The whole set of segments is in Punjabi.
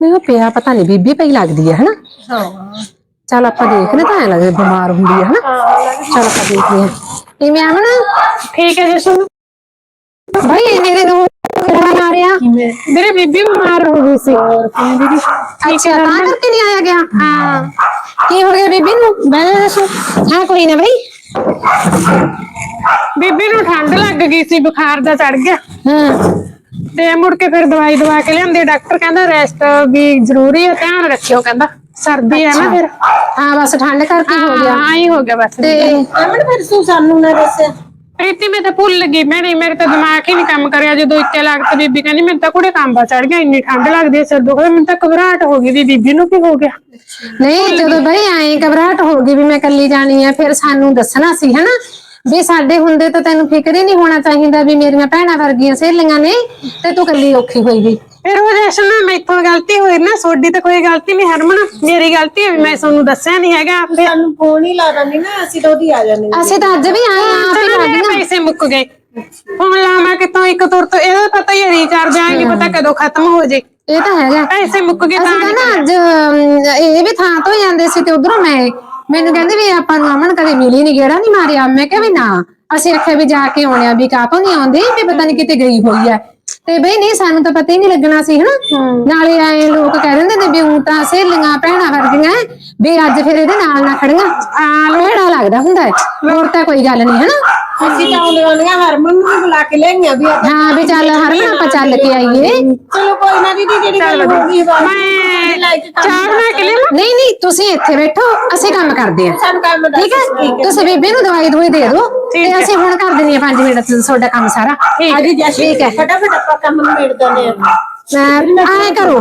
ਨਹੀਂ ਉਹ ਪਿਆ ਪਤਾ ਨਹੀਂ ਬੀਬੀ ਪਈ ਲੱਗਦੀ ਹੈ ਹਨਾ? ਹਾਂ। ਚੱਲ ਆਪਾਂ ਦੇਖਦੇ ਤਾਂ ਐ ਲੱਗਦਾ ਬਿਮਾਰ ਹੁੰਦੀ ਹੈ ਹਨਾ ਚੱਲ ਆਪਾਂ ਦੇਖਦੇ ਹਾਂ। ਕਿਵੇਂ ਆਵਣ ਠੀਕ ਹੈ ਜਸੂ ਭਾਈ ਮੇਰੇ ਨੂੰ ਆ ਰਿਹਾ। ਮੇਰੇ ਬੀਬੀ ਬਿਮਾਰ ਹੋ ਗਈ ਸੀ। ਅੱਛਾ ਤਾਂ ਕਰਕੇ ਨਹੀਂ ਆਇਆ ਗਿਆ? ਹਾਂ। ਕੀ ਹੋ ਗਿਆ ਬੀਬੀ ਨੂੰ? ਮੈਂ ਦੱਸੋ। ਹਾਂ ਕੋਈ ਨਾ ਭਾਈ ਬੀਬੀ ਨੂੰ ਠੰਡ ਲੱਗ ਗਈ ਸੀ ਬੁਖਾਰ ਦਾ ਚੜ ਗਿਆ। ਹਾਂ। ਤੇ ਮੁੜ ਕੇ ਫਿਰ ਦਵਾਈ ਦਵਾ ਕੇ ਲਿਆਂਦੇ ਡਾਕਟਰ ਕਹਿੰਦਾ ਰੈਸਟ ਵੀ ਜ਼ਰੂਰੀ ਹੈ ਧਿਆਨ ਰੱਖਿਓ ਕਹਿੰਦਾ। ਸਰਦੀ ਹੈ ਨਾ ਫਿਰ। ਹਾਂ ਬਸ ਠੰਡ ਕਰਕੇ ਹੋ ਗਿਆ। ਹਾਂ ਹੀ ਹੋ ਗਿਆ ਬਸ। ਤੇ ਅਮਨ ਫਿਰ ਤੂੰ ਸਾਨੂੰ ਨਾ ਦੱਸਿਆ। ਪ੍ਰੀਤੀ ਮੈਂ ਤਾਂ ਭੁੱਲ ਗਈ ਮੈਂ ਨਹੀਂ ਮੇਰੇ ਤਾਂ ਦਿਮਾਗ ਹੀ ਨਹੀਂ ਕੰਮ ਕਰਿਆ। ਜਦੋਂ ਇੱਕੇ ਲੱਗਤ ਬੀਬੀ ਕਹਿੰਦੀ ਮੈਨੂੰ ਤਾਂ ਕੁੜੇ ਕਾਂਬਾ ਚੜ ਗਿਆ ਇੰਨੀ ਠੰਡ ਲੱਗਦੀ ਹੈ ਸਿਰ ਦੁਖਦਾ ਮੈਨੂੰ ਤਾਂ ਘਬਰਾਹਟ ਹੋ ਗਈ ਵੀ ਬੀਬੀ ਨੂੰ ਕੀ ਹੋ ਗਿਆ? ਨਹੀਂ ਜਦੋਂ ਬਈ ਐਂ ਘਬਰਾਹਟ ਹੋ ਗਈ ਵੀ ਮੈਂ ਇਕੱਲੀ ਜਾਣੀ ਆ ਫਿਰ ਸਾਨੂੰ ਦੱਸਣਾ ਸੀ ਹਨਾ? ਵੀ ਸਾਡੇ ਹੁੰਦੇ ਤਾਂ ਤੈਨੂੰ ਫਿਕਰ ਹੀ ਨਹੀਂ ਹੋਣਾ ਚਾਹੀਦਾ ਵੀ ਮੇਰੀਆਂ ਭੈਣਾਂ ਵਰਗੀਆਂ ਸਹੇਲੀਆਂ ਨੇ ਤੇ ਤੂੰ ਇਕੱਲੀ ਔਖੀ ਹੋਈ ਗਈ। ਫਿਰ ਉਹ ਨਾ ਮੈਥੋਂ ਗਲਤੀ ਹੋਈ ਨਾ ਸੋਡੀ ਤਾਂ ਕੋਈ ਗਲਤੀ ਨਹੀਂ ਹਰਮਨ ਮੇਰੀ ਗਲਤੀ ਹੈ ਵੀ ਮੈਂ ਤੁਹਾਨੂੰ ਦੱਸਿਆ ਨਹੀਂ ਹੈਗਾ। ਫਿਰ ਸਾਨੂੰ ਫੋਨ ਹੀ ਲਾ ਦਿੰਦੀ ਨਾ ਅਸੀਂ ਤਾਂ ਉਹਦੀ ਆ ਜਾਂਦੇ ਅਸੀਂ ਤਾਂ ਅੱਜ ਵੀ ਆਏ ਆ ਆਪੇ ਚਲੋ ਲੱਗ ਮੇਰੇ ਪੈਸੇ ਮੁੱਕ ਗਏ। ਹੁਣ ਲਾਵਾਂ ਕਿਤੋਂ ਇੱਕ ਤੁਰ ਤੋਂ ਇਹਦਾ ਪਤਾ ਹੀ ਰੀਚਾਰਜ ਆਏਗੀ ਪਤਾ ਕਦੋਂ ਖਤਮ ਹੋ ਜੇ। ਇਹ ਤਾਂ ਹੈਗਾ। ਪੈਸੇ ਮੁੱਕ ਗਏ ਤਾਂ ਅਸੀਂ ਤਾਂ ਨਾ ਅੱਜ ਅਮ, ਇਹ ਵੀ ਥਾਂ ਤੋਂ ਜਾਂਦੇ ਸੀ ਤੇ ਉਧਰੋਂ ਮੈਂ ਮੈਨੂੰ ਕਹਿੰਦੇ ਵੀ ਆਪਾਂ ਨੂੰ ਅਮਨ ਕਦੇ ਮਿਲੀ ਨਹੀਂ ਗੇੜਾ ਨਹੀਂ ਮਾਰਿਆ। ਮੈਂ ਕਿਹਾ ਵੀ ਨਾ ਅਸੀਂ ਆਖਿਆ ਵੀ ਜਾ ਕੇ ਆਉਣੇ ਆ ਵੀ ਕਾਹਤੋਂ ਨਹੀਂ ਆਉਂਦੇ? ਵੀ ਪਤਾ ਨਹੀਂ ਕਿਤੇ ਗਈ ਹੋਈ ਹੈ ਤੇ ਬਈ ਨਹੀਂ ਸਾਨੂੰ ਤਾਂ ਪਤਾ ਹੀ ਨਹੀਂ ਲੱਗਣਾ ਸੀ ਹਨਾ? ਨਾਲੇ ਆਏ ਲੋਕ ਕਹਿ ਦਿੰਦੇ ਨੇ ਵੀ ਉਹ ਤਾਂ ਸਹੇਲੀਆਂ ਭੈਣਾਂ ਵਰਗੀਆਂ ਐ, ਵੀ ਅੱਜ ਫਿਰ ਇਹਦੇ ਨਾਲ ਨਾ ਖੜੀਆਂ। ਆ ਲੋਹੜਾ ਲੱਗਦਾ ਹੁੰਦਾ ਹੈ ਹੋਰ ਤਾਂ ਕੋਈ ਗੱਲ ਨਹੀਂ ਹਨਾ? ਅਸੀਂ ਤਾਂ ਆਉਂਦੇ ਆਉਂਦੀਆਂ ਹਰਮਨ ਨੂੰ ਵੀ ਬੁਲਾ ਕੇ ਲੈਣੀਆਂ ਵੀ ਆਪਾਂ- ਹਾਂ ਵੀ ਚੱਲ ਹਰਮਨ ਆਪਾਂ ਚੱਲ ਕੇ ਆਈਏ। ਚਲੋ ਕੋਈ ਨਾ ਦੀਦੀ ਜਿਹੜੀ ਗੱਲ ਹੋ ਗਈ ਬਾਤ ਮੈਂ ਚਾਹ ਬਣਾ ਕੇ ਲਿਆਵਾਂ? ਨਹੀਂ ਨਹੀਂ ਤੁਸੀਂ ਇੱਥੇ ਬੈਠੋ ਅਸੀਂ ਕੰਮ ਕਰਦੇ ਆਂ ਸਾਨੂੰ ਕੰਮ ਦੱਸ ਠੀਕ ਹੈ? ਤੁਸੀਂ ਬੇਬੇ ਨੂੰ ਦਵਾਈ ਦਵਾਈ ਦੇ ਦਿਓ ਤੇ ਅਸੀਂ ਹੁਣ ਕਰ ਦਿੰਦੇ ਆ 5 ਮਿੰਟ ਚ ਤੁਹਾਡਾ ਕੰਮ ਸਾਰਾ। ਅੱਜ ਜੈਸੇ ਠੀਕ ਹੈ। ਫਟਾਫਟ ਆਪਾਂ ਕੰਮ ਨਿਬੇੜ ਦਿੰਦੇ ਆ ਐ ਕਰੋ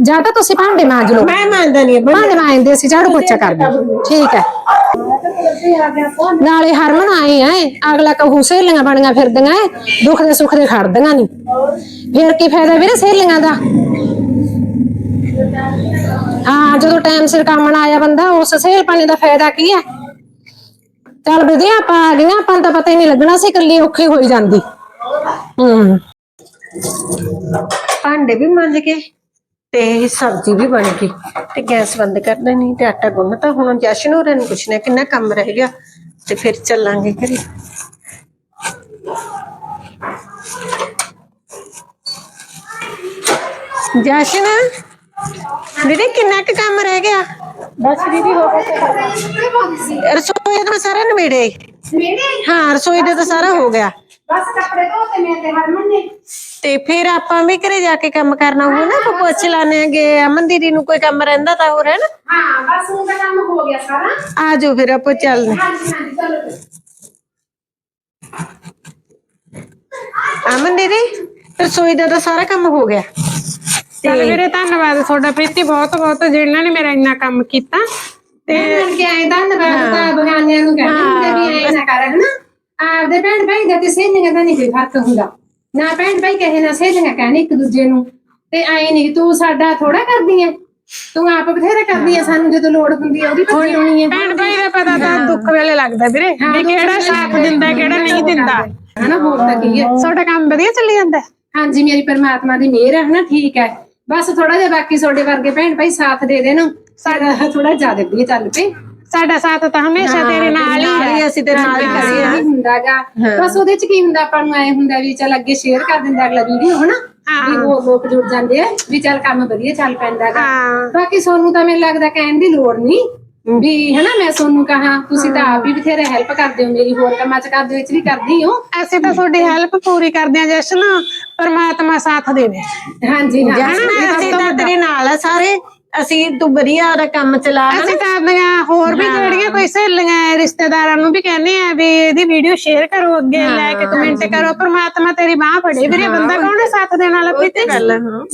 ਜਾਂ? ਤਾਂ ਤੁਸੀਂ ਭਾਂਡੇ ਮਾਂਜ ਲਓ। ਮੈਂ ਮੰਨਦਾ ਨਹੀਂ ਭਾਂਡੇ ਮਾਂਜਦੇ ਅਸੀਂ ਝਾੜੂ ਪੋਚਾ ਕਰਦੇ। ਠੀਕ ਹੈ। ਨਾਲੇ ਹਰਮਨ ਆਏ ਆ ਅਗਲਾ ਕਹੂ ਸਹੇਲੀਆਂ ਬਣੀਆਂ ਫਿਰਦੀਆਂ ਐ ਦੁੱਖ ਦੇ ਸੁੱਖ ਦੇ ਖੜਦੀਆਂ ਨਹੀਂ ਫੇਰ ਕੀ ਫਾਇਦਾ ਵੀਰੇ ਸਹੇਲੀਆਂ ਦਾ? ਹਾਂ, ਜਦੋਂ ਟਾਈਮ ਸਿਰ ਕੰਮ ਨਾ ਆਇਆ ਬੰਦਾ, ਉਸ ਸਹੇਲ ਪਾਣੀ ਦਾ ਫਾਇਦਾ ਕੀ ਹੈ? ਚੱਲ ਵਧੀਆ ਆਪਾਂ, ਆ ਗਈਆਂ ਆਪਾਂ ਨੂੰ ਤਾਂ ਪਤਾ ਹੀ ਨਹੀਂ ਲੱਗਣਾ ਸੀ, ਇਕੱਲੀ ਔਖੀ ਹੋਈ ਜਾਂਦੀ। ਹੂੰ। ਭਾਂਡੇ ਵੀ ਮੰਜ ਕੇ ਤੇ ਸਬਜ਼ੀ ਵੀ ਬਣ ਗਈ ਤੇ ਗੈਸ ਬੰਦ ਕਰ ਦੇਣੀ ਤੇ ਆਟਾ ਗੁੰਨਤਾ ਹੁਣ ਜਸ਼ਨ ਹੋਰਾਂ ਨੂੰ ਪੁੱਛਣਾ ਕਿੰਨਾ ਕੰਮ ਰਹਿ ਗਿਆ ਤੇ ਫਿਰ ਚੱਲਾਂਗੇ ਘਰੇ। ਜਸ਼ਨ? ਦੀਦੀ ਕਿੰਨਾ ਕੁ ਕੰਮ ਰਹਿ ਗਿਆ? ਬਸ ਦੀਦੀ ਹੋ ਗਿਆ ਰਸੋਈ ਦਾ ਸਾਰਾ ਨਵੇੜੇ ਹਾਂ ਰਸੋਈ ਦਾ ਤਾਂ ਸਾਰਾ ਹੋ ਗਿਆ। ਬਸ ਕੱਪੜੇ ਧੋਤੇ ਮੈਂ ਤੇ ਹਰਮਨ ਨੇ ਤੇ ਫਿਰ ਆਪਾਂ ਵੀ ਘਰੇ ਜਾ ਕੇ ਕੰਮ ਕਰਨਾ ਹੋਊ ਨਾ ਆਪਾਂ ਪੁੱਛ ਲਾਣੇਗੇ ਅਮਨ ਦੀਦੀ ਨੂੰ ਕੋਈ ਕੰਮ ਰਹਿੰਦਾ ਤਾਂ ਹੋਰ ਹੈ ਨਾ ਹਾਂ ਬਸ ਉਹ ਦਾ ਕੰਮ ਹੋ ਗਿਆ ਸਾਰਾ। ਆ ਜਾਓ ਫਿਰ ਆਪਾਂ ਚੱਲਦੇ ਹਾਂਜੀ ਹਾਂਜੀ ਚਲੋ ਅਮਨ ਦੀਦੀ ਰਸੋਈ ਦਾ ਤਾਂ ਸਾਰਾ ਕੰਮ ਹੋ ਗਿਆ। ਚੱਲ ਵੀਰੇ ਧੰਨਵਾਦ ਤੁਹਾਡਾ ਪ੍ਰੀਤੀ ਬਹੁਤ ਬਹੁਤ ਜਿਹਨਾਂ ਨੇ ਮੇਰਾ ਇੰਨਾ ਕੰਮ ਕੀਤਾ। ਤੇ ਕਿ ਆਏ ਧੰਨਵਾਦ ਤਾਂ ਬਗਾਨਿਆਂ ਨੂੰ ਕਹਿੰਦੇ ਹੁੰਦੇ ਵੀ ਐ ਨਾ ਕਰ ਹਨਾ? ਆਪਦੇ ਭੈਣ ਭਾਈ ਦਾ ਤੇ ਸਹੇਲੀਆਂ ਦਾ ਨਹੀਂ ਕੋਈ ਫ਼ਰਕ ਹੁੰਦਾ। ਨਾ ਭੈਣ ਭਾਈ ਕਹੇ ਨਾ ਸਹੇਲੀਆਂ ਕਹਿਣ ਇੱਕ ਦੂਜੇ ਨੂੰ। ਤੇ ਐ ਨਹੀਂ ਤੂੰ ਸਾਡਾ ਥੋੜਾ ਕਰਦੀ ਐ। ਤੂੰ ਆਪ ਬਥੇਰਾ ਕਰਦੀ ਐ ਸਾਨੂੰ ਜਦੋਂ ਲੋੜ ਹੁੰਦੀ ਐ ਉਹਦੀ ਭੱਜੀ ਹੋਣੀ ਐ। ਭੈਣ ਭਾਈ ਦਾ ਪਤਾ ਤਾਂ ਦੁੱਖ ਵੇਲੇ ਲੱਗਦਾ ਵੀਰੇ ਵੀ ਕਿਹੜਾ ਸਾਥ ਦਿੰਦਾ ਕਿਹੜਾ ਨਹੀਂ ਦਿੰਦਾ। ਹਨਾ ਹੋਰ ਤਾਂ ਕੀ ਐ। ਤੁਹਾਡਾ ਕੰਮ ਵਧੀਆ ਚੱਲੀ ਜਾਂਦਾ? ਹਾਂਜੀ ਮੇਰੀ ਪਰਮਾਤਮਾ ਦੀ ਮਿਹਰ ਹੈ ਹਨਾ ਠੀਕ ਹੈ ਬਸ ਥੋੜਾ ਜਿਹਾ ਬਾਕੀ ਤੁਹਾਡੇ ਵਰਗੇ ਭੈਣ ਭਾਈ ਸਾਥ ਦੇ ਦੇਣ। ਸਾਡਾ ਥੋੜਾ ਜ਼ਿਆਦਾ ਵਧੀਆ ਚੱਲ ਪਏ। ਸਾਡਾ ਸਾਥ ਤਾਂ ਹਮੇਸ਼ਾ ਤੇਰੇ ਨਾਲ ਹੀ ਹੈ ਹੀ। ਅਸੀਂ ਤੇ ਨਾਲ ਹੀ ਖੜੇ ਨਹੀਂ ਹੁੰਦਾਗਾ। ਬਸ ਉਹਦੇ ਚ ਕੀ ਹੁੰਦਾ ਆਪਾਂ ਨੂੰ ਐ ਹੁੰਦਾ ਵੀ ਚੱਲ ਅੱਗੇ ਸ਼ੇਅਰ ਕਰ ਦਿੰਦਾ ਅਗਲਾ ਵੀਡੀਓ ਹਨਾ? ਵੀ ਉਹ ਲੋਕ ਜੁੜ ਜਾਂਦੇ ਆ ਵੀ ਚੱਲ ਕੰਮ ਵਧੀਆ ਚੱਲ ਪੈਂਦਾਗਾ। ਹਾਂ। ਬਾਕੀ ਸੋਨੂੰ ਤਾਂ ਮੈਨੂੰ ਲੱਗਦਾ ਕਹਿਣ ਦੀ ਲੋੜ ਨਹੀਂ ਵੀ ਹਨਾ ਮੈਂ ਸੋਨੂੰ ਕਹਾ ਤੁਸੀਂ ਤਾਂ ਆਪ ਹੀ ਬਥੇਰਾ ਹੈਲਪ ਕਰਦੇ ਹੋ ਮੇਰੀ ਹੋਰ ਕੰਮਾਂ ਚ ਕਰਦੇ ਵਿੱਚ ਵੀ ਕਰਦੀ ਹੋ। ਅਸੀਂ ਤਾਂ ਤੁਹਾਡੀ ਹੈਲਪ ਪੂਰੀ ਕਰਦੇ ਆ ਜਸ਼ਨ ਪਰਮਾਤਮਾ ਸਾਥ ਦੇਵੇ। ਹਾਂਜੀ ਹਾਂ। ਜਸ਼ਨ ਅਸੀਂ ਤਾਂ ਤੇਰੇ ਨਾਲ ਆ ਸਾਰੇ ਅਸੀਂ ਤੂੰ ਵਧੀਆ ਉਹਦਾ ਕੰਮ ਚਲਾ ਅਸੀਂ ਤਾਂ ਆਪਣੀਆਂ ਹੋਰ ਵੀ ਜਿਹੜੀਆਂ ਕੋਈ ਸਹੇਲੀਆਂ ਰਿਸ਼ਤੇਦਾਰਾਂ ਨੂੰ ਵੀ ਕਹਿੰਦੇ ਆ ਵੀ ਇਹਦੀ ਵੀਡੀਓ ਸ਼ੇਅਰ ਕਰੋ ਅੱਗੇ ਲੈ ਕੇ ਕਮੈਂਟ ਕਰੋ। ਪਰਮਾਤਮਾ ਤੇਰੀ ਬਾਹ ਫੜੇ ਵੀਰੇ ਬੰਦਾ ਕੌਣ ਹੈ ਸਾਥ ਦੇਣ ਵਾਲਾ ਪ੍ਰੀਤੀ? ਗੱਲ ਆ, ਹਾਂ।